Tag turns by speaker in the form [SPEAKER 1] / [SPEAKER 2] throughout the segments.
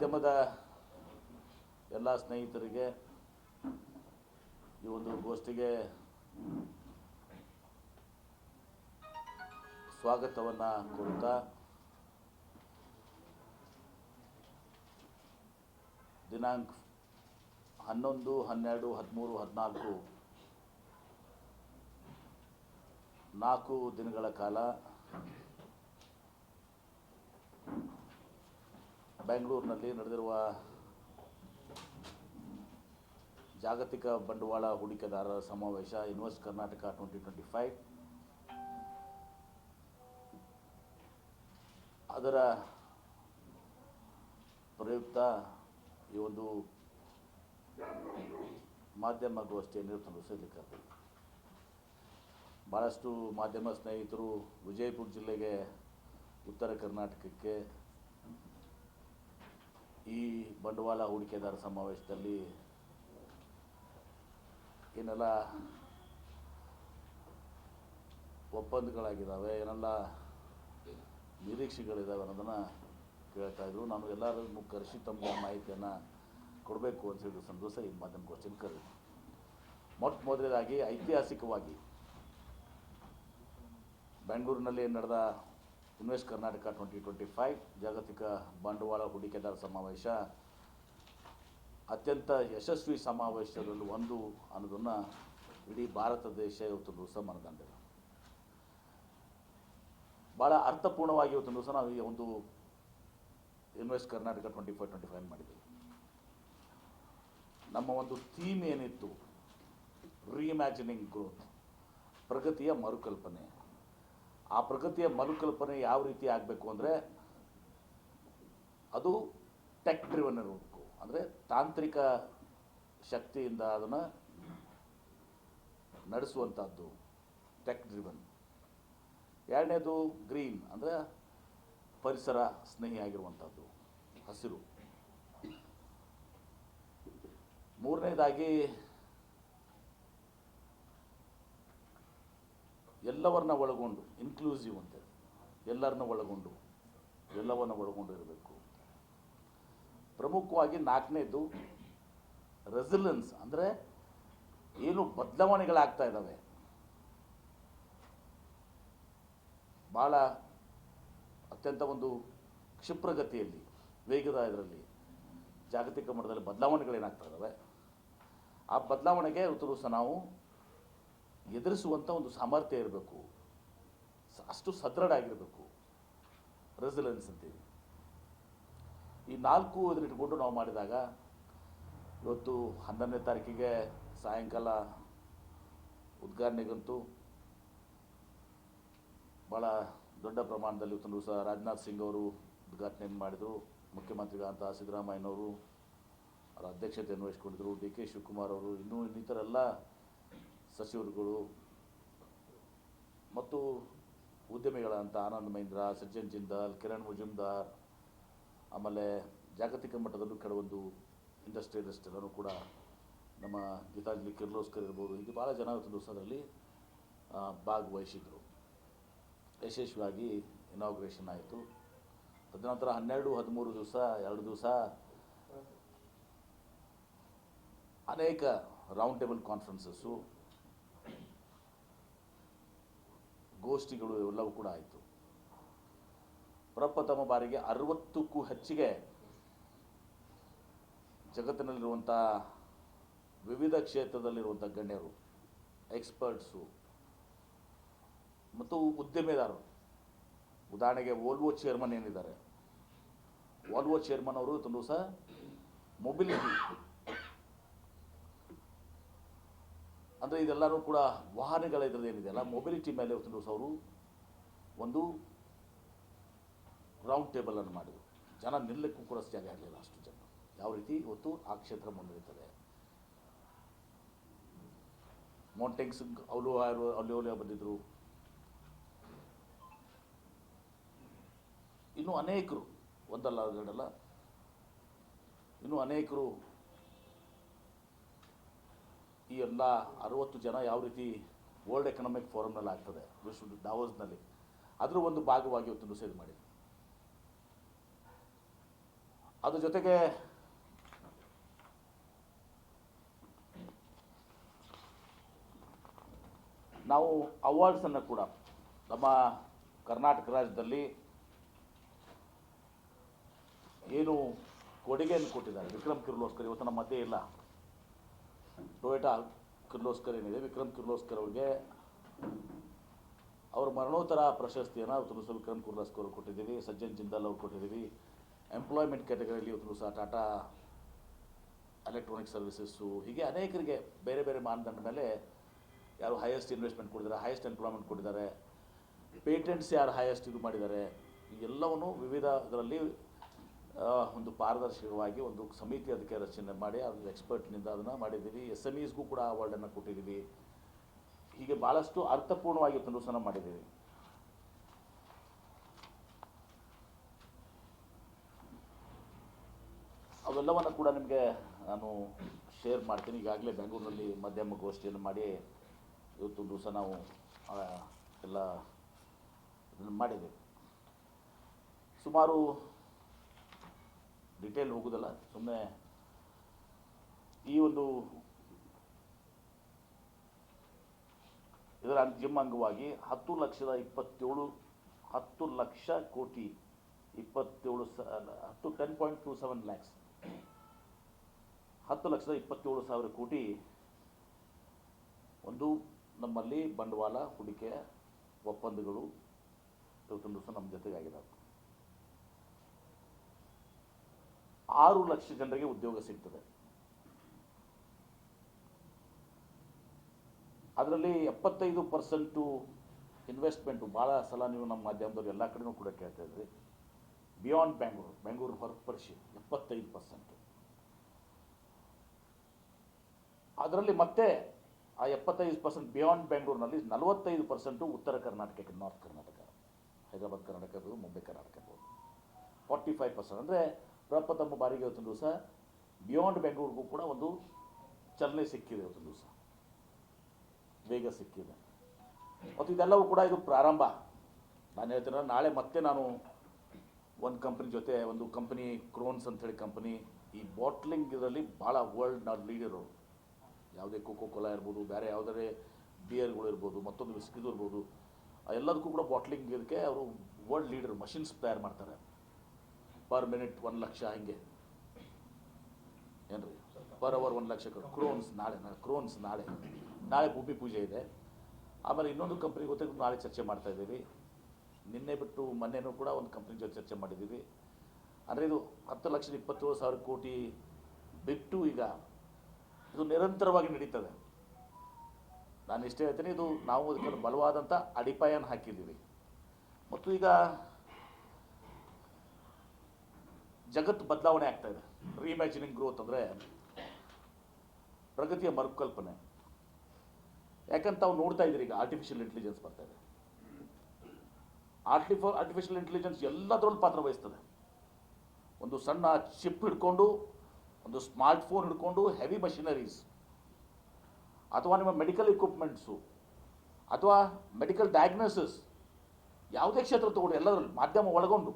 [SPEAKER 1] ಮಾಧ್ಯಮದ ಎಲ್ಲ ಸ್ನೇಹಿತರಿಗೆ ಈ ಒಂದು ಗೋಷ್ಠಿಗೆ ಸ್ವಾಗತವನ್ನು ಕೊಡ್ತಾ ದಿನಾಂಕ ಹನ್ನೊಂದು, ಹನ್ನೆರಡು, ಹದಿಮೂರು, ಹದಿನಾಲ್ಕು ನಾಲ್ಕು ದಿನಗಳ ಕಾಲ ಬೆಂಗಳೂರಿನಲ್ಲಿ ನಡೆದಿರುವ ಜಾಗತಿಕ ಬಂಡವಾಳ ಹೂಡಿಕೆದಾರರ ಸಮಾವೇಶ invest Karnataka twenty twenty five ಅದರ ಪ್ರಯುಕ್ತ ಈ ಒಂದು ಮಾಧ್ಯಮ ಗೋಷ್ಠಿಯನ್ನು ತಂದಿಸಲಿಕ್ಕೆ ಭಾಳಷ್ಟು ಮಾಧ್ಯಮ ಸ್ನೇಹಿತರು ವಿಜಯಪುರ ಜಿಲ್ಲೆಗೆ ಉತ್ತರ ಕರ್ನಾಟಕಕ್ಕೆ ಈ ಬಂಡವಾಳ ಹೂಡಿಕೆದಾರ ಸಮಾವೇಶದಲ್ಲಿ ಏನೆಲ್ಲ ಒಪ್ಪಂದಗಳಾಗಿದ್ದಾವೆ, ಏನೆಲ್ಲ ನಿರೀಕ್ಷೆಗಳಿದ್ದಾವೆ ಅನ್ನೋದನ್ನು ಕೇಳ್ತಾ ಇದ್ರು. ನಮಗೆಲ್ಲರನ್ನು ಕರೆಸಿ ತಮ್ಮ ಮಾಹಿತಿಯನ್ನು ಕೊಡಬೇಕು ಅಂತ ಹೇಳಿದ ಸಂತೋಷ ಈ ಮಾಧ್ಯಮಗೋಷ್ಠಿಯನ್ನು ಕರೆದು ಮೊಟ್ಟ ಮೊದಲನೇದಾಗಿ ಐತಿಹಾಸಿಕವಾಗಿ, ಬೆಂಗಳೂರಿನಲ್ಲಿ ನಡೆದ invest Karnataka twenty twenty five ಜಾಗತಿಕ ಬಂಡವಾಳ ಹೂಡಿಕೆದಾರ ಸಮಾವೇಶ. ಅತ್ಯಂತ ಯಶಸ್ವಿ ಸಮಾವೇಶದಲ್ಲಿ ಒಂದು ಅನ್ನೋದನ್ನು ಇಡೀ ಭಾರತ ದೇಶ ಇವತ್ತು ದಿವಸ ಮನಗಂಡಿದೆ. ಭಾಳ ಅರ್ಥಪೂರ್ಣವಾಗಿ ಇವತ್ತು ದಿವಸ ನಾವು ಈ ಒಂದು invest Karnataka twenty five twenty five ಮಾಡಿದ್ದೀವಿ. ನಮ್ಮ ಒಂದು ಥೀಮ್ ಏನಿತ್ತು? ರೀಇಮ್ಯಾಜಿನಿಂಗ್ ಗ್ರೋತ್ ಪ್ರಗತಿಯ ಮರುಕಲ್ಪನೆ. ಆ ಪ್ರಗತಿಯ ಮರುಕಲ್ಪನೆ ಯಾವ ರೀತಿ ಆಗಬೇಕು ಅಂದರೆ ಅದು ಟೆಕ್ ಡ್ರಿವನ್ ಇರಬೇಕು. ಅಂದರೆ ತಾಂತ್ರಿಕ ಶಕ್ತಿಯಿಂದ ಅದನ್ನು ನಡೆಸುವಂಥದ್ದು ಟೆಕ್ ಡ್ರಿವನ್ ಎರಡನೇದು ಗ್ರೀನ್ ಅಂದರೆ ಪರಿಸರ ಸ್ನೇಹಿಯಾಗಿರುವಂಥದ್ದು ಹಸಿರು. ಮೂರನೇದಾಗಿ ಎಲ್ಲವನ್ನ ಒಳಗೊಂಡು ಇನ್ಕ್ಲೂಸಿವ್ ಅಂತ ಎಲ್ಲರನ್ನ ಒಳಗೊಂಡು, ಎಲ್ಲವನ್ನು ಒಳಗೊಂಡು ಇರಬೇಕು. ಪ್ರಮುಖವಾಗಿ ನಾಲ್ಕನೇದು ರೆಸಿಲೆನ್ಸ್ ಅಂದರೆ ಏನು ಬದಲಾವಣೆಗಳಾಗ್ತಾ ಇದ್ದಾವೆ ಭಾಳ ಅತ್ಯಂತ ಒಂದು ಕ್ಷಿಪ್ರಗತಿಯಲ್ಲಿ, ವೇಗದ ಇದರಲ್ಲಿ, ಜಾಗತಿಕ ಮಟ್ಟದಲ್ಲಿ ಬದಲಾವಣೆಗಳೇನಾಗ್ತಾ ಇದ್ದಾವೆ ಆ ಬದಲಾವಣೆಗೆ ಉತ್ತರ ಸಹ ನಾವು ಎದುರಿಸುವಂಥ ಒಂದು ಸಾಮರ್ಥ್ಯ ಇರಬೇಕು. ಅಷ್ಟು ಸದೃಢ ಆಗಿರಬೇಕು ರೆಸಿಲೆನ್ಸ್ ಅಂತೀವಿ ಈ ನಾಲ್ಕು ಇದನ್ನಿಟ್ಕೊಂಡು ನಾವು ಮಾಡಿದಾಗ, ಇವತ್ತು ಹನ್ನೊಂದನೇ ತಾರೀಕಿಗೆ ಸಾಯಂಕಾಲ ಉದ್ಘಾಟನೆಗಂತೂ ಭಾಳ ದೊಡ್ಡ ಪ್ರಮಾಣದಲ್ಲಿ ಇವತ್ತು ದಿವಸ ರಾಜನಾಥ್ ಸಿಂಗ್ ಅವರು ಉದ್ಘಾಟನೆ ಮಾಡಿದರು. ಮುಖ್ಯಮಂತ್ರಿಗಳಂತ ಸಿದ್ದರಾಮಯ್ಯನವರು ಅವರ ಅಧ್ಯಕ್ಷತೆಯನ್ನು ವಹಿಸ್ಕೊಂಡಿದ್ದರು ಡಿ ಕೆ ಶಿವಕುಮಾರ್ ಅವರು, ಇನ್ನೂ ಇನ್ನಿತರೆಲ್ಲ ಸಚಿವರುಗಳು ಮತ್ತು ಉದ್ಯಮಿಗಳಂತ ಆನಂದ್ ಮಹೀಂದ್ರ, ಸಜ್ಜನ್ ಜಿಂದಾಲ್, ಕಿರಣ್ ಮುಜುಮ್ದಾರ್ ಆಮೇಲೆ ಜಾಗತಿಕ ಮಟ್ಟದಲ್ಲೂ ಕೆಲವೊಂದು ಇಂಡಸ್ಟ್ರಿಯಲಿಸ್ಟ್ ಎಲ್ಲರೂ ಕೂಡ ನಮ್ಮ ಗೀತಾಂಜಲಿ ಕಿರ್ಲೋಸ್ಕರ್ ಇರ್ಬೋದು, ಹೀಗೆ ಭಾಳ ಜನ ದಿವಸದಲ್ಲಿ ಭಾಗವಹಿಸಿದರು. ಯಶಸ್ವಿಯಾಗಿ ಇನಾಗ್ರೇಷನ್ ಆಯಿತು. ತದನಂತರ ಹನ್ನೆರಡು, ಹದಿಮೂರು ದಿವಸ, ಎರಡು ದಿವಸ ಅನೇಕ ರೌಂಡ್ ಟೇಬಲ್ ಕಾನ್ಫರೆನ್ಸಸ್ಸು ಗೋಷ್ಠಿಗಳು ಎಲ್ಲವೂ ಕೂಡ ಆಯಿತು. ಪ್ರಪ್ರಥಮ ಬಾರಿಗೆ ಅರವತ್ತಕ್ಕೂ ಹೆಚ್ಚಿಗೆ ಜಗತ್ತಿನಲ್ಲಿರುವಂಥ ವಿವಿಧ ಕ್ಷೇತ್ರದಲ್ಲಿರುವಂಥ ಗಣ್ಯರು ಎಕ್ಸ್ಪರ್ಟ್ಸು ಮತ್ತು ಉದ್ಯಮೆದಾರರು. ಉದಾಹರಣೆಗೆ ವೋಲ್ವೋ ಚೇರ್ಮನ್ ಏನಿದ್ದಾರೆ? ವೋಲ್ವೋ ಚೇರ್ಮನ್ ಅವರು ತುಂಬ ಸಹ ಮೊಬಿಲಿಟಿ ಅಂದರೆ ಇದೆಲ್ಲರೂ ಕೂಡ ವಾಹನಗಳ ಇದ್ರದ್ದು ಏನಿದೆಯಲ್ಲ ಮೊಬಿಲಿಟಿ ಮೇಲೆ ಒಂದು ಅವರು ಒಂದು ರೌಂಡ್ ಟೇಬಲನ್ನು ಮಾಡಿದರು. ಜನ ನಿಲ್ಲಕ್ಕೂ ಕೂಡ ಜಾಗ ಆಗಲಿಲ್ಲ ಅಷ್ಟು ಜನ. ಯಾವ ರೀತಿ? ಇವತ್ತು ಆ ಕ್ಷೇತ್ರ ಮುನ್ನಡೀತದೆ ಮೌಂಟೆಂಗ್ಸ್ ಅವಲು ಅಲ್ಲಿ ಅವಲು ಬಂದಿದ್ದರು ಇನ್ನೂ ಅನೇಕರು ಒಂದಲ್ಲ, ಎರಡಲ್ಲ. ಇನ್ನೂ ಅನೇಕರು ಈ ಎಲ್ಲ ಅರವತ್ತು ಜನ ಯಾವ ರೀತಿ ವರ್ಲ್ಡ್ ಎಕನಾಮಿಕ್ ಫೋರಮ್ನಲ್ಲಿ ಆಗ್ತದೆ, ವಿಶ್ವ ಡಾವೋಸ್ನಲ್ಲಿ ಅದರ ಒಂದು ಭಾಗವಾಗಿ ಇವತ್ತು ದಿವಸ ಇದು ಮಾಡಿದ್ವಿ. ಅದ್ರ ಜೊತೆಗೆ ನಾವು ಅವಾರ್ಡ್ಸನ್ನು ಕೂಡ ನಮ್ಮ ಕರ್ನಾಟಕ ರಾಜ್ಯದಲ್ಲಿ ಏನು ಕೊಡುಗೆಯನ್ನು ಕೊಟ್ಟಿದ್ದಾರೆ. ವಿಕ್ರಮ್ ಕಿರ್ಲೋಸ್ಕರ್, ಇವತ್ತು ನಮ್ಮ ಮಧ್ಯೆ ಇಲ್ಲ. ಟೊಯೋಟಾ ಕಿರ್ಲೋಸ್ಕರ್ ಏನಿದೆ, ವಿಕ್ರಮ್ ಕಿರ್ಲೋಸ್ಕರ್ ಅವ್ರಿಗೆ ಅವ್ರ ಮರಣೋತ್ತರ ಪ್ರಶಸ್ತಿಯನ್ನು ದಿವಸ ವಿಕ್ರಮ್ ಕಿರ್ಲೋಸ್ಕರ್ ಅವ್ರಿಗೆ ಕೊಟ್ಟಿದ್ದೀವಿ, ಸಜ್ಜನ್ ಜಿಂದಾಲ್ ಅವ್ರು ಕೊಟ್ಟಿದ್ದೀವಿ. ಎಂಪ್ಲಾಯ್ಮೆಂಟ್ ಕ್ಯಾಟಗರಿಯಲ್ಲಿ ಇವತ್ತು ಸಹ ಟಾಟಾ ಎಲೆಕ್ಟ್ರಾನಿಕ್ ಸರ್ವಿಸಸ್ಸು ಹೀಗೆ ಅನೇಕರಿಗೆ ಬೇರೆ ಬೇರೆ ಮಾನದಂಡ ಮೇಲೆ ಯಾರು ಹೈಯೆಸ್ಟ್ ಇನ್ವೆಸ್ಟ್ಮೆಂಟ್ ಕೊಟ್ಟಿದ್ದಾರೆ ಹೈಯೆಸ್ಟ್ ಎಂಪ್ಲಾಯ್ಮೆಂಟ್ ಕೊಟ್ಟಿದ್ದಾರೆ. ಪೇಟೆಂಟ್ಸ್ ಯಾರು ಹೈಯೆಸ್ಟ್ ಇದು ಮಾಡಿದ್ದಾರೆ ಎಲ್ಲವನ್ನು ವಿವಿಧ ಇದರಲ್ಲಿ ಒಂದು ಪಾರದರ್ಶಕವಾಗಿ ಒಂದು ಸಮಿತಿ ಅದಕ್ಕೆ ರಚನೆ ಮಾಡಿ, ಅದು ಎಕ್ಸ್ಪರ್ಟ್ನಿಂದ ಅದನ್ನು ಮಾಡಿದ್ದೀವಿ. ಎಸ್ ಎಂ ಇಸ್ಗೂ ಕೂಡ ಅವಾರ್ಡನ್ನು ಕೊಟ್ಟಿದ್ದೀವಿ. ಹೀಗೆ ಭಾಳಷ್ಟು ಅರ್ಥಪೂರ್ಣವಾಗಿ ಸಹ ಮಾಡಿದ್ದೀವಿ. ಅವೆಲ್ಲವನ್ನು ಕೂಡ ನಿಮಗೆ ನಾನು ಶೇರ್ ಮಾಡ್ತೀನಿ. ಈಗಾಗಲೇ ಬೆಂಗಳೂರಿನಲ್ಲಿ ಮಧ್ಯಮ ಗೋಷ್ಠಿಯನ್ನು ಮಾಡಿ ಇವತ್ತು ದಿವಸ ನಾವು ಎಲ್ಲ ಇದನ್ನು ಮಾಡಿದ್ದೀವಿ. ಸುಮಾರು ಡಿಟೇಲ್ ಹೋಗೋದಲ್ಲ ಸುಮ್ಮನೆ ಈ ಒಂದು ಇದರ ಜಿಮ್ ಅಂಗವಾಗಿ ಹತ್ತು ಲಕ್ಷದ ಇಪ್ಪತ್ತೇಳು, ಹತ್ತು ಲಕ್ಷ ಕೋಟಿ, ಇಪ್ಪತ್ತೇಳು ಸ, ಹತ್ತು ten point two seven lakhs ಹತ್ತು ಲಕ್ಷದ ಇಪ್ಪತ್ತೇಳು ಸಾವಿರ ಕೋಟಿ ಒಂದು ನಮ್ಮಲ್ಲಿ ಬಂಡವಾಳ, ಹೂಡಿಕೆ, ಒಪ್ಪಂದಗಳು ಇವತ್ತೊಂದು ದಿವಸ ನಮ್ಮ ಜೊತೆಗಾಗಿದ್ದಾವೆ ಆರು ಲಕ್ಷ ಜನರಿಗೆ ಉದ್ಯೋಗ ಸಿಗ್ತದೆ. ಅದರಲ್ಲಿ ಎಪ್ಪತ್ತೈದು ಪರ್ಸೆಂಟು ಇನ್ವೆಸ್ಟ್ಮೆಂಟು ಭಾಳ ಸಲ ನೀವು ನಮ್ಮ ಮಾಧ್ಯಮದವ್ರು ಎಲ್ಲ ಕಡೆಯೂ ಕೂಡ ಕೇಳ್ತಾ ಇದ್ರಿ. ಬಿಯಾಂಡ್ ಬ್ಯಾಂಗ್ಳೂರು ಬೆಂಗಳೂರು ಹೊರತುಪಡಿಸಿ ಎಪ್ಪತ್ತೈದು ಪರ್ಸೆಂಟು. ಅದರಲ್ಲಿ ಮತ್ತೆ ಆ ಎಪ್ಪತ್ತೈದು ಪರ್ಸೆಂಟ್ ಬಿಯಾಂಡ್ ಬೆಂಗಳೂರಿನಲ್ಲಿ ನಲವತ್ತೈದು ಪರ್ಸೆಂಟು ಉತ್ತರ ಕರ್ನಾಟಕಕ್ಕೆ, ನಾರ್ತ್ ಕರ್ನಾಟಕ, ಹೈದರಾಬಾದ್ ಕರ್ನಾಟಕ ಇರ್ಬೋದು, ಮುಂಬೈ ಕರ್ನಾಟಕ ಇರ್ಬೋದು. ಫಾರ್ಟಿ ಫೈವ್ ಪರ್ಸೆಂಟ್ ಅಂದರೆ ಪ್ರಪ್ರಥಮ ಬಾರಿಗೆ ಇವತ್ತೊಂದು ದಿವಸ ಬಿಯಾಂಡ್ ಬೆಂಗಳೂರಿಗೂ ಕೂಡ ಒಂದು ಚಲನೆ ಸಿಕ್ಕಿದೆ ಇವತ್ತೊಂದು ದಿವಸ. ವೇಗ ಸಿಕ್ಕಿದೆ. ಮತ್ತು ಇದೆಲ್ಲವೂ ಕೂಡ ಇದು ಪ್ರಾರಂಭ. ನಾನು ಹೇಳ್ತೀನಿ ನಾಳೆ ಮತ್ತೆ ನಾನು ಒಂದು ಕಂಪ್ನಿ ಜೊತೆ, ಒಂದು ಕಂಪ್ನಿ ಕ್ರೋನ್ಸ್ ಅಂತೇಳಿ ಕಂಪ್ನಿ ಈ ಬಾಟ್ಲಿಂಗ್ ಇದರಲ್ಲಿ ಭಾಳ ವರ್ಲ್ಡ್ ನಾಲ್ ಲೀಡರ್ ಅವರು. ಯಾವುದೇ ಕೋಕೋ ಕೋಲಾ ಇರ್ಬೋದು, ಬೇರೆ ಯಾವುದೇ ಬಿಯರ್ಗಳು ಇರ್ಬೋದು, ಮತ್ತೊಂದು ವಿಸ್ಕಿದು ಇರ್ಬೋದು ಎಲ್ಲದಕ್ಕೂ ಕೂಡ ಬಾಟ್ಲಿಂಗ್ ಇದಕ್ಕೆ ಅವರು ವರ್ಲ್ಡ್ ಲೀಡರ್ ಮಷಿನ್ಸ್ ತಯಾರು ಮಾಡ್ತಾರೆ. ಪರ್ ಮಿನಿಟ್ ಒಂದು ಲಕ್ಷ ಹಿಂಗೆ. ಏನ್ರಿ? ಪರ್ ಅವರ್ ಒಂದು ಲಕ್ಷ ಕ್ರೋನ್ಸ್ ನಾಳೆ ಕ್ರೋನ್ಸ್ ನಾಳೆ. ನಾಳೆ ಭೂಮಿ ಪೂಜೆ ಇದೆ. ಆಮೇಲೆ ಇನ್ನೊಂದು ಕಂಪ್ನಿ ಜೊತೆ ನಾಳೆ ಚರ್ಚೆ ಮಾಡ್ತಾ ಇದ್ದೀವಿ. ನಿನ್ನೆ ಬಿಟ್ಟು ಮೊನ್ನೆನೂ ಕೂಡ ಒಂದು ಕಂಪ್ನಿ ಜೊತೆ ಚರ್ಚೆ ಮಾಡಿದ್ದೀವಿ. ಅಂದರೆ ಇದು ಹತ್ತು ಲಕ್ಷದ ಇಪ್ಪತ್ತೇಳು ಸಾವಿರ ಕೋಟಿ ಬಿಟ್ಟು ಈಗ ಇದು ನಿರಂತರವಾಗಿ ನಡೀತದೆ. ನಾನು ಇಷ್ಟೇ ಹೇಳ್ತೀನಿ, ಇದು ನಾವು ಅದಕ್ಕೆ ಬಲವಾದಂಥ ಅಡಿಪಾಯನ ಹಾಕಿದ್ದೀವಿ. ಮತ್ತು ಈಗ ಜಗತ್ತು ಬದಲಾವಣೆ ಆಗ್ತಾ ಇದೆ. ರೀಇಮ್ಯಾಜಿನಿಂಗ್ ಗ್ರೋತ್ ಅಂದರೆ ಪ್ರಗತಿಯ ಮರುಕಲ್ಪನೆ. ಯಾಕಂತ ತಾವು ನೋಡ್ತಾ ಇದ್ದೀರಿ ಈಗ ಆರ್ಟಿಫಿಷಿಯಲ್ ಇಂಟೆಲಿಜೆನ್ಸ್ ಬರ್ತಾ ಇದೆ. ಆರ್ಟಿಫ ಆರ್ಟಿಫಿಷಿಯಲ್ ಇಂಟೆಲಿಜೆನ್ಸ್ ಎಲ್ಲದರಲ್ಲೂ ಪಾತ್ರ ವಹಿಸ್ತದೆ. ಒಂದು ಸಣ್ಣ ಚಿಪ್ ಹಿಡ್ಕೊಂಡು, ಒಂದು ಸ್ಮಾರ್ಟ್ ಫೋನ್ ಹಿಡ್ಕೊಂಡು ಹೆವಿ ಮಷಿನರೀಸ್ ಅಥವಾ ನಿಮ್ಮ ಮೆಡಿಕಲ್ ಇಕ್ವಿಪ್ಮೆಂಟ್ಸು ಅಥವಾ ಮೆಡಿಕಲ್ ಡಯಾಗ್ನೋಸಿಸ್ ಯಾವುದೇ ಕ್ಷೇತ್ರ ತಗೊಂಡು ಎಲ್ಲದರಲ್ಲಿ, ಮಾಧ್ಯಮ ಒಳಗೊಂಡು.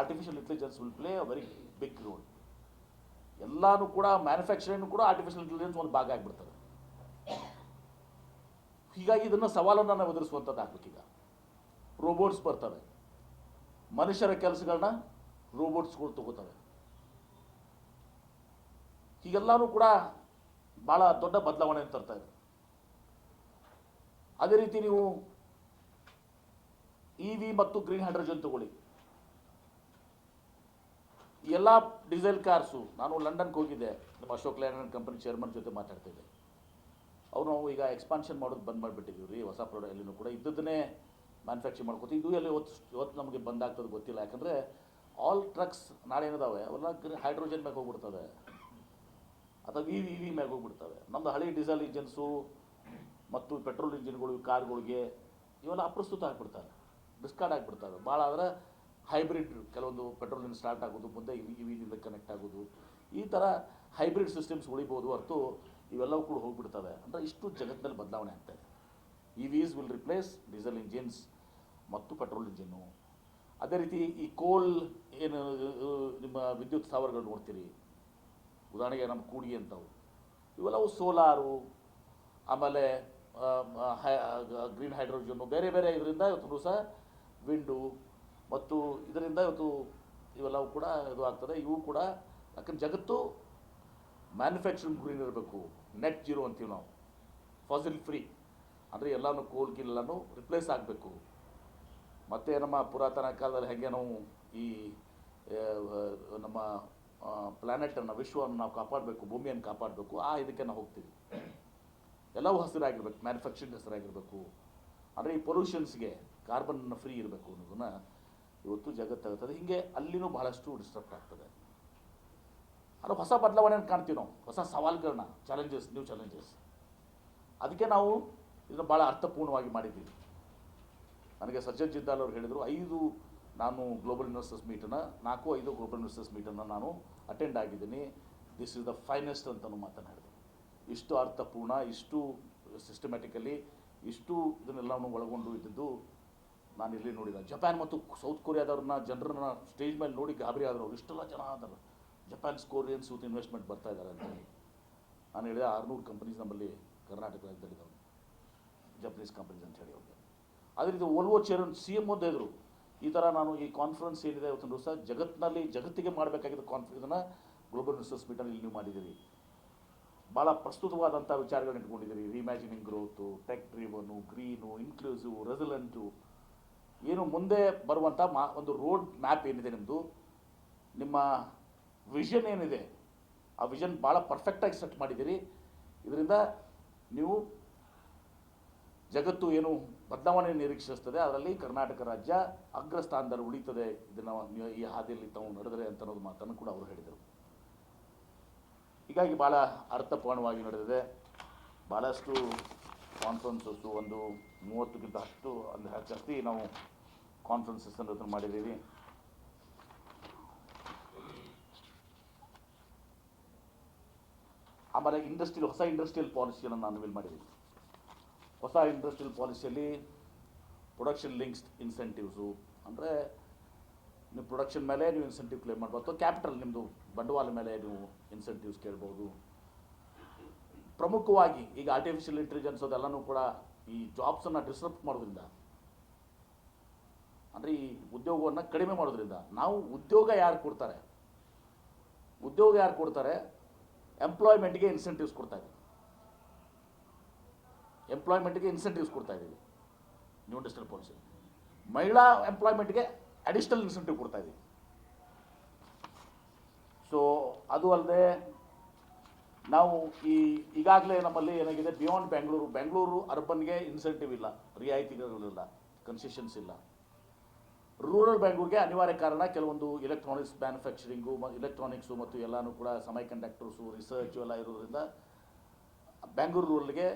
[SPEAKER 1] Artificial intelligence will play a very big role ಎಲ್ಲಾನು ಕೂಡ ಮ್ಯಾನುಫ್ಯಾಕ್ಚರಿಂಗ್ ಕೂಡ ಆರ್ಟಿಫಿಷಿಯಲ್ ಇಂಟೆಲಿಜೆನ್ಸ್ ಒಂದು ಭಾಗ ಆಗಿಬಿಡ್ತದೆ. ಹೀಗಾಗಿ ಇದನ್ನು ಸವಾಲನ್ನು ನಾವು ಎದುರಿಸುವಂಥದ್ದು ಆಗ್ಬೇಕೀಗ ರೋಬೋಟ್ಸ್ ಬರ್ತವೆ. ಮನುಷ್ಯರ ಕೆಲಸಗಳನ್ನ ರೋಬೋಟ್ಸ್ಗಳು ತಗೋತವೆ. ಹೀಗೆಲ್ಲನೂ ಕೂಡ ಭಾಳ ದೊಡ್ಡ ಬದಲಾವಣೆ ತರ್ತಾ ಇದೆ. ಅದೇ ರೀತಿ ನೀವು ಇ ವಿ ಮತ್ತು ಗ್ರೀನ್ ಹೈಡ್ರೋಜನ್ ತಗೊಳ್ಳಿ. ಎಲ್ಲ ಡೀಸೆಲ್ ಕಾರ್ಸು ನಾನು ಲಂಡನ್ಗೆ ಹೋಗಿದ್ದೆ. ನಮ್ಮ ಅಶೋಕ್ ಲ್ಯಾಂಡ್ ಕಂಪನಿ ಚೇರ್ಮನ್ ಜೊತೆ ಮಾತಾಡ್ತಿದ್ದೆ. ಅವರು ನಾವು ಈಗ ಎಕ್ಸ್ಪಾನ್ಷನ್ ಮಾಡೋದು ಬಂದ್ ಮಾಡಿಬಿಟ್ಟಿದ್ದೀವಿ ರೀ. ಹೊಸ ಪ್ರಾಡಕ್ಟ್ ಎಲ್ಲಿನೂ ಕೂಡ ಇದ್ದದನ್ನೇ ಮ್ಯಾನುಫ್ಯಾಕ್ಚರ್ ಮಾಡ್ಕೋತೀವಿ. ಇದು ಎಲ್ಲಿ ಇವತ್ತು ಇವತ್ತು ನಮಗೆ ಬಂದಾಗ್ತದೆ ಗೊತ್ತಿಲ್ಲ. ಯಾಕಂದರೆ ಆಲ್ ಟ್ರಕ್ಸ್ ನಾಳೆ ಏನಿದಾವೆ? ಅವೆಲ್ಲ ಹೈಡ್ರೋಜನ್ ಮ್ಯಾಗೆ ಹೋಗ್ಬಿಡ್ತವೆ. ಅಥವಾ ವಿ ವಿ ವಿ ಮ್ಯಾಗೆ ಹೋಗ್ಬಿಡ್ತವೆ. ನಮ್ಮದು ಹಳೆ ಡೀಸೆಲ್ ಇಂಜಿನ್ಸು ಮತ್ತು ಪೆಟ್ರೋಲ್ ಇಂಜಿನ್ಗಳು ಕಾರ್ಗಳಿಗೆ ಇವೆಲ್ಲ ಅಪ್ರಸ್ತುತ ಆಗಿಬಿಡ್ತಾರೆ ಡಿಸ್ಕಾರ್ಡ್ ಆಗಿಬಿಡ್ತವೆ. ಭಾಳ ಆದರೆ ಹೈಬ್ರಿಡ್, ಕೆಲವೊಂದು ಪೆಟ್ರೋಲಿಂದ ಸ್ಟಾರ್ಟ್ ಆಗೋದು, ಮುಂದೆ ಇ ವಿದಿಂದ ಕನೆಕ್ಟ್ ಆಗೋದು, ಈ ಥರ ಹೈಬ್ರಿಡ್ ಸಿಸ್ಟಮ್ಸ್ ಉಳಿಬೋದು ಹೊರತು ಇವೆಲ್ಲವೂ ಕೂಡ ಹೋಗ್ಬಿಡ್ತವೆ. ಅಂದರೆ ಇಷ್ಟು ಜಗತ್ತಿನಲ್ಲಿ ಬದಲಾವಣೆ ಆಗ್ತಾಯಿದೆ E Vs will replace diesel engines ಮತ್ತು ಪೆಟ್ರೋಲ್ ಇಂಜಿನ್ನು ಅದೇ ರೀತಿ ಈ ಕೋಲ್ ಏನು ನಿಮ್ಮ ವಿದ್ಯುತ್ ಸ್ಥಾವರಗಳು ನೋಡ್ತೀರಿ. ಉದಾಹರಣೆಗೆ ನಮ್ಮ ಕೂಡಿ ಅಂತವು. ಇವೆಲ್ಲವು ಸೋಲಾರು, ಆಮೇಲೆ ಹೈ ಗ್ರೀನ್ ಹೈಡ್ರೋಜನ್ನು ಬೇರೆ ಬೇರೆ ಇದರಿಂದ ಇವತ್ತು ಸಹ ವಿಂಡು ಮತ್ತು ಇದರಿಂದ ಇವತ್ತು ಇವೆಲ್ಲವೂ ಕೂಡ ಇದು ಆಗ್ತದೆ. ಇವು ಕೂಡ ಯಾಕಂದ್ರೆ ಜಗತ್ತು ಮ್ಯಾನುಫ್ಯಾಕ್ಚರಿಂಗ್ ಗ್ರೀನ್ ಇರಬೇಕು. ನೆಟ್ ಜೀರೋ ಅಂತೀವಿ ನಾವು. ಫಾಸಿಲ್ ಫ್ರೀ ಅಂದರೆ ಎಲ್ಲನೂ ಕೋಲ್ ಗಿಲ್ಲನೂ ರಿಪ್ಲೇಸ್ ಆಗಬೇಕು. ಮತ್ತು ನಮ್ಮ ಪುರಾತನ ಕಾಲದಲ್ಲಿ ಹೇಗೆ ನಾವು ಈ ನಮ್ಮ ಪ್ಲ್ಯಾನೆಟನ್ನು ವಿಶ್ವವನ್ನು ನಾವು ಕಾಪಾಡಬೇಕು, ಭೂಮಿಯನ್ನು ಕಾಪಾಡಬೇಕು, ಆ ಇದಕ್ಕೆ ನಾವು ಹೋಗ್ತೀವಿ. ಎಲ್ಲವೂ ಹಸಿರಾಗಿರ್ಬೇಕು ಮ್ಯಾನುಫ್ಯಾಕ್ಚರಿಂಗ್ ಹಸಿರಾಗಿರಬೇಕು. ಅಂದರೆ ಈ ಪೊಲ್ಯೂಷನ್ಸ್ಗೆ ಕಾರ್ಬನ್ ಫ್ರೀ ಇರಬೇಕು ಅನ್ನೋದನ್ನು ಇವತ್ತು ಜಗತ್ತಾಗುತ್ತದೆ ಹೀಗೆ ಅಲ್ಲಿನೂ ಬಹಳಷ್ಟು ಡಿಸ್ಟರ್ಬ್ ಆಗ್ತದೆ. ಅದು ಹೊಸ ಬದಲಾವಣೆಯನ್ನು ಕಾಣ್ತೀವಿ ನಾವು? ಹೊಸ ಸವಾಲುಗಳನ್ನ ಚಾಲೆಂಜಸ್ ನ್ಯೂ ಚಾಲೆಂಜಸ್ ಅದಕ್ಕೆ ನಾವು ಇದನ್ನು ಭಾಳ ಅರ್ಥಪೂರ್ಣವಾಗಿ ಮಾಡಿದ್ದೀವಿ. ನನಗೆ ಸಜ್ಜನ್ ಜಿದ್ದಾಲ್ ಅವರು ಹೇಳಿದರು, ಐದು ನಾನು ಗ್ಲೋಬಲ್ ಇನ್ವೆಸ್ಟರ್ಸ್ ಮೀಟನ್ನು ನಾಲ್ಕು, ಐದು ಗ್ಲೋಬಲ್ ಇನ್ವೆಸ್ಟರ್ಸ್ ಮೀಟನ್ನು ನಾನು ಅಟೆಂಡ್ ಆಗಿದ್ದೀನಿ. ದಿಸ್ ಇಸ್ ದ ಫೈನೆಸ್ಟ್ ಅಂತಲೂ ಮಾತನಾಡಿದೆ ಇಷ್ಟು ಅರ್ಥಪೂರ್ಣ, ಇಷ್ಟು ಸಿಸ್ಟಮ್ಯಾಟಿಕಲಿ ಇಷ್ಟು ಇದನ್ನೆಲ್ಲವನ್ನು ಒಳಗೊಂಡು ಇದ್ದಿದ್ದು ನಾನು ಇಲ್ಲಿ ನೋಡಿದ. ಜಪಾನ್ ಮತ್ತು ಸೌತ್ ಕೊರಿಯಾದವ್ರನ್ನ ಜನರನ್ನ ಸ್ಟೇಜ್ ಮೇಲೆ ನೋಡಿ ಗಾಬರಿ ಆದರು ಅವ್ರು. ಇಷ್ಟೆಲ್ಲ ಜನ ಆದರು ಜಪಾನ್ಸ್ ಕೊರಿಯನ್ಸ್ ವಿತ್ ಇನ್ವೆಸ್ಟ್ಮೆಂಟ್ ಬರ್ತಾ ಇದ್ದಾರೆ ಅಂತ ಹೇಳಿ. ನಾನು ಹೇಳಿದೆ ಆರುನೂರು ಕಂಪನೀಸ್ ನಮ್ಮಲ್ಲಿ ಕರ್ನಾಟಕ ಜಪನೀಸ್ ಕಂಪನೀಸ್ ಅಂತ ಹೇಳಿ ಅವ್ರಿಗೆ. ಅದೇ ರೀತಿ ಓಲ್ವೋ ಚೇರನ್ ಸಿ ಎಂ ಇದ್ರು. ಈ ಥರ ನಾನು ಈ ಕಾನ್ಫರೆನ್ಸ್ ಏನಿದೆ ಇವತ್ತು ದಿವಸ ಜಗತ್ತಿನಲ್ಲಿ ಜಗತ್ತಿಗೆ ಮಾಡಬೇಕಾಗಿದ್ದ ಕಾನ್ಫರೆನ್ಸ್ ಇದನ್ನು ಗ್ಲೋಬಲ್ ರಿಸರ್ಚ್ ಮೀಟಲ್ಲಿ ಇಲ್ಲಿ ನೀವು ಮಾಡಿದ್ದೀರಿ. ಭಾಳ ಪ್ರಸ್ತುತವಾದಂಥ ವಿಚಾರಗಳನ್ನ ಇಟ್ಕೊಂಡಿದ್ದೀರಿ. Reimagining growth tech driven green inclusive resilient ಏನು ಮುಂದೆ ಬರುವಂಥ ಮಾ ಒಂದು ರೋಡ್ ಮ್ಯಾಪ್ ಏನಿದೆ ನಿಮ್ಮದು ನಿಮ್ಮ ವಿಷನ್ ಏನಿದೆ, ಆ ವಿಷನ್ ಭಾಳ ಪರ್ಫೆಕ್ಟಾಗಿ ಸೆಟ್ ಮಾಡಿದ್ದೀರಿ. ಇದರಿಂದ ನೀವು ಜಗತ್ತು ಏನು ಬದಲಾವಣೆ ನಿರೀಕ್ಷಿಸ್ತದೆ ಅದರಲ್ಲಿ ಕರ್ನಾಟಕ ರಾಜ್ಯ ಅಗ್ರಸ್ಥಾನದಲ್ಲಿ ಉಳಿತದೆ. ಇದನ್ನು ಈ ಹಾದಿಯಲ್ಲಿ ತಾವು ನಡೆದರೆ ಅಂತ ಅನ್ನೋದು ಮಾತನ್ನು ಕೂಡ ಅವರು ಹೇಳಿದರು. ಹೀಗಾಗಿ ಭಾಳ ಅರ್ಥಪೂರ್ಣವಾಗಿ ನಡೆದಿದೆ. ಭಾಳಷ್ಟು ಕಾನ್ಫರೆನ್ಸಸ್ಸು ಒಂದು ಮೂವತ್ತಕ್ಕಿಂತ ಅಷ್ಟು ಅಲ್ಲಿ ಜಾಸ್ತಿ ನಾವು ಕಾನ್ಫರೆನ್ಸಸ್ ಅನ್ನೋದನ್ನು ಮಾಡಿದ್ದೀವಿ. ಆಮೇಲೆ ಇಂಡಸ್ಟ್ರಿಯಲ್ ಹೊಸ ಇಂಡಸ್ಟ್ರಿಯಲ್ ಪಾಲಿಸಿಯನ್ನು ನಾನು ವಿಲ್ ಮಾಡಿದ್ದೀನಿ. ಹೊಸ ಇಂಡಸ್ಟ್ರಿಯಲ್ ಪಾಲಿಸಿಯಲ್ಲಿ ಪ್ರೊಡಕ್ಷನ್ ಲಿಂಕ್ಸ್ ಇನ್ಸೆಂಟಿವ್ಸು ಅಂದರೆ ನೀವು ಪ್ರೊಡಕ್ಷನ್ ಮೇಲೆ ನೀವು ಇನ್ಸೆಂಟಿವ್ ಕ್ಲೇಮ್ ಮಾಡ್ಬೋದು. ಅಥವಾ ಕ್ಯಾಪಿಟಲ್ ನಿಮ್ಮದು ಬಂಡವಾಳ ಮೇಲೆ ನೀವು ಇನ್ಸೆಂಟಿವ್ಸ್ ಕೇಳ್ಬೋದು. ಪ್ರಮುಖವಾಗಿ ಈಗ ಆರ್ಟಿಫಿಷಿಯಲ್ ಇಂಟೆಲಿಜೆನ್ಸ್ ಅದೆಲ್ಲನೂ ಕೂಡ ಈ ಜಾಬ್ಸನ್ನು ಡಿಸ್ಟರ್ಬ್ ಮಾಡೋದ್ರಿಂದ, ಅಂದರೆ ಈ ಉದ್ಯೋಗವನ್ನು ಕಡಿಮೆ ಮಾಡೋದ್ರಿಂದ, ನಾವು ಉದ್ಯೋಗ ಯಾರು ಕೊಡ್ತಾರೆ? ಉದ್ಯೋಗ ಯಾರು ಕೊಡ್ತಾರೆ? ಎಂಪ್ಲಾಯ್ಮೆಂಟ್ಗೆ ಇನ್ಸೆಂಟಿವ್ಸ್ ಕೊಡ್ತಾ ಇದ್ದೀವಿ. ಎಂಪ್ಲಾಯ್ಮೆಂಟ್ಗೆ ಇನ್ಸೆಂಟಿವ್ಸ್ ಕೊಡ್ತಾ ಇದ್ದೀವಿ. ನ್ಯೂ ಇಂಡಸ್ಟ್ರಿಯಲ್ ಪಾಲಿಸಿ ಮಹಿಳಾ ಎಂಪ್ಲಾಯ್ಮೆಂಟ್ಗೆ ಅಡಿಷ್ನಲ್ ಇನ್ಸೆಂಟಿವ್ ಕೊಡ್ತಾ ಇದ್ದೀವಿ. ಸೊ ಅದು ಅಲ್ಲದೆ ನಾವು ಈ ಈಗಾಗಲೇ ನಮ್ಮಲ್ಲಿ ಏನಾಗಿದೆ ಬಿಯಾಂಡ್ ಬೆಂಗಳೂರು ಬೆಂಗಳೂರು ಅರ್ಬನ್ಗೆ ಇನ್ಸೆಂಟಿವ್ ಇಲ್ಲ, ರಿಯಾಯಿತಿಗಳಿಲ್ಲ ಕನ್ಸೆಷನ್ಸ್ ಇಲ್ಲ. ರೂರಲ್ ಬೆಂಗಳೂರಿಗೆ ಅನಿವಾರ್ಯ ಕಾರಣ ಕೆಲವೊಂದು ಎಲೆಕ್ಟ್ರಾನಿಕ್ಸ್ ಮ್ಯಾನುಫ್ಯಾಕ್ಚರಿಂಗು ಇಲೆಕ್ಟ್ರಾನಿಕ್ಸು ಮತ್ತು ಎಲ್ಲನೂ ಕೂಡ ಸಮೈ ಕಂಡಕ್ಟರ್ಸು ರಿಸರ್ಚು ಎಲ್ಲ ಇರೋದ್ರಿಂದ ಬೆಂಗಳೂರು ರೂರಲ್ಗೆ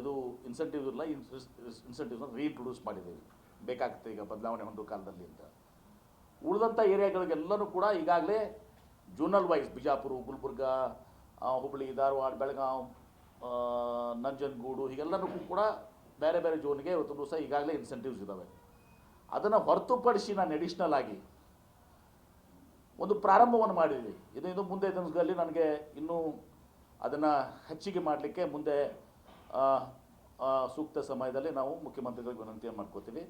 [SPEAKER 1] ಇದು ಇನ್ಸೆಂಟಿವ್ ಇಲ್ಲ ಇನ್ಸೆಂಟಿವ್ಸ್ನ ರೀಇಂಟ್ರೊಡ್ಯೂಸ್ ಮಾಡಿದ್ದೀವಿ. ಬೇಕಾಗುತ್ತೆ ಈಗ ಬದಲಾವಣೆ ಹೊಂದೋ ಕಾಲದಲ್ಲಿ ಅಂತ. ಉಳಿದಂಥ ಏರಿಯಾಗಳಿಗೆಲ್ಲನೂ ಕೂಡ ಈಗಾಗಲೇ ಜೋನಲ್ ವೈಸ್ ಬಿಜಾಪುರ ಗುಲ್ಬರ್ಗ ಹುಬ್ಬಳ್ಳಿ ಧಾರವಾಡ ಬೆಳಗಾವ್ ನಂಜನಗೂಡು ಹೀಗೆಲ್ಲರಿಗೂ ಕೂಡ ಬೇರೆ ಬೇರೆ ಜೋನ್ಗೆ ಇವತ್ತು ದಿವಸ ಈಗಾಗಲೇ ಇನ್ಸೆಂಟಿವ್ಸ್ ಇದ್ದಾವೆ ಅದನ್ನು ಹೊರತುಪಡಿಸಿ ನಾನು ಎಡಿಷ್ನಲ್ ಆಗಿ ಒಂದು ಪ್ರಾರಂಭವನ್ನು ಮಾಡಿದ್ವಿ. ಇದು ಇದು ಮುಂದೆ ದಿನಗಳಲ್ಲಿ ನನಗೆ ಇನ್ನೂ ಅದನ್ನು ಹೆಚ್ಚಿಗೆ ಮಾಡಲಿಕ್ಕೆ ಮುಂದೆ ಸೂಕ್ತ ಸಮಯದಲ್ಲಿ ನಾವು ಮುಖ್ಯಮಂತ್ರಿಗಳಿಗೆ ವಿನಂತಿಯನ್ನು ಮಾಡ್ಕೋತೀವಿ.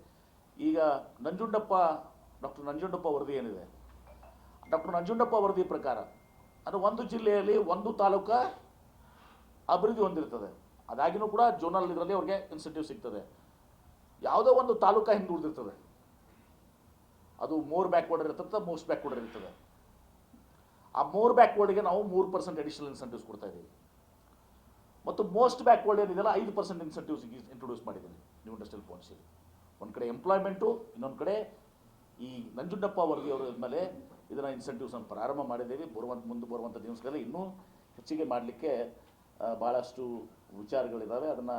[SPEAKER 1] ಈಗ ನಂಜುಂಡಪ್ಪ ಡಾಕ್ಟರ್ ನಂಜುಂಡಪ್ಪ ವರದಿ ಏನಿದೆ? ಡಾಕ್ಟರ್ ನಂಜುಂಡಪ್ಪ ವರದಿ ಪ್ರಕಾರ. ಅದು ಒಂದು ಜಿಲ್ಲೆಯಲ್ಲಿ ಒಂದು ತಾಲೂಕ ಅಭಿವೃದ್ಧಿ ಹೊಂದಿರ್ತದೆ. ಅದಾಗಿನೂ ಕೂಡ ಜೋನಲ್ ಇದರಲ್ಲಿ ಅವ್ರಿಗೆ ಇನ್ಸೆಂಟಿವ್ ಸಿಗ್ತದೆ. ಯಾವುದೋ ಒಂದು ತಾಲೂಕ ಹಿಂದುಳಿದಿರ್ತದೆ ಅದು ಮೋರ್ ಬ್ಯಾಕ್ವರ್ಡ್ ಇರ್ತದೆ ಮೋಸ್ಟ್ ಬ್ಯಾಕ್ವರ್ಡ್ ಇರ್ತದೆ. ಆ ಮೋರ್ ಬ್ಯಾಕ್ವರ್ಡ್ಗೆ ನಾವು ಮೂರು ಪರ್ಸೆಂಟ್ ಅಡಿಷನಲ್ ಇನ್ಸೆಂಟಿವ್ಸ್ ಕೊಡ್ತಾ ಇದ್ದೀವಿ. ಮತ್ತು ಮೋಸ್ಟ್ ಬ್ಯಾಕ್ವರ್ಡ್ ಏನಿದೆಯಲ್ಲ, ಐದು ಪರ್ಸೆಂಟ್ ಇನ್ಸೆಂಟಿವ್ಸ್ ಇಂಟ್ರೊಡ್ಯೂಸ್ ಮಾಡಿದ್ದೀನಿ ನ್ಯೂ ಇಂಡಸ್ಟ್ರಿಯಲ್ ಪಾಲಿಸಿ ಒಂದು ಕಡೆ ಎಂಪ್ಲಾಯ್ಮೆಂಟು ಇನ್ನೊಂದು ಕಡೆ ಈ ನಂಜುಂಡಪ್ಪ ವರದಿಯವರ ಮೇಲೆ ಇದನ್ನು ಇನ್ಸೆಂಟಿವ್ಸನ್ನು ಪ್ರಾರಂಭ ಮಾಡಿದ್ದೀವಿ. ಬರುವಂಥ ಮುಂದೆ ಬರುವಂಥ ದಿವಸಗಳಲ್ಲಿ ಇನ್ನೂ ಹೆಚ್ಚಿಗೆ ಮಾಡಲಿಕ್ಕೆ ಭಾಳಷ್ಟು ವಿಚಾರಗಳಿದ್ದಾವೆ ಅದನ್ನು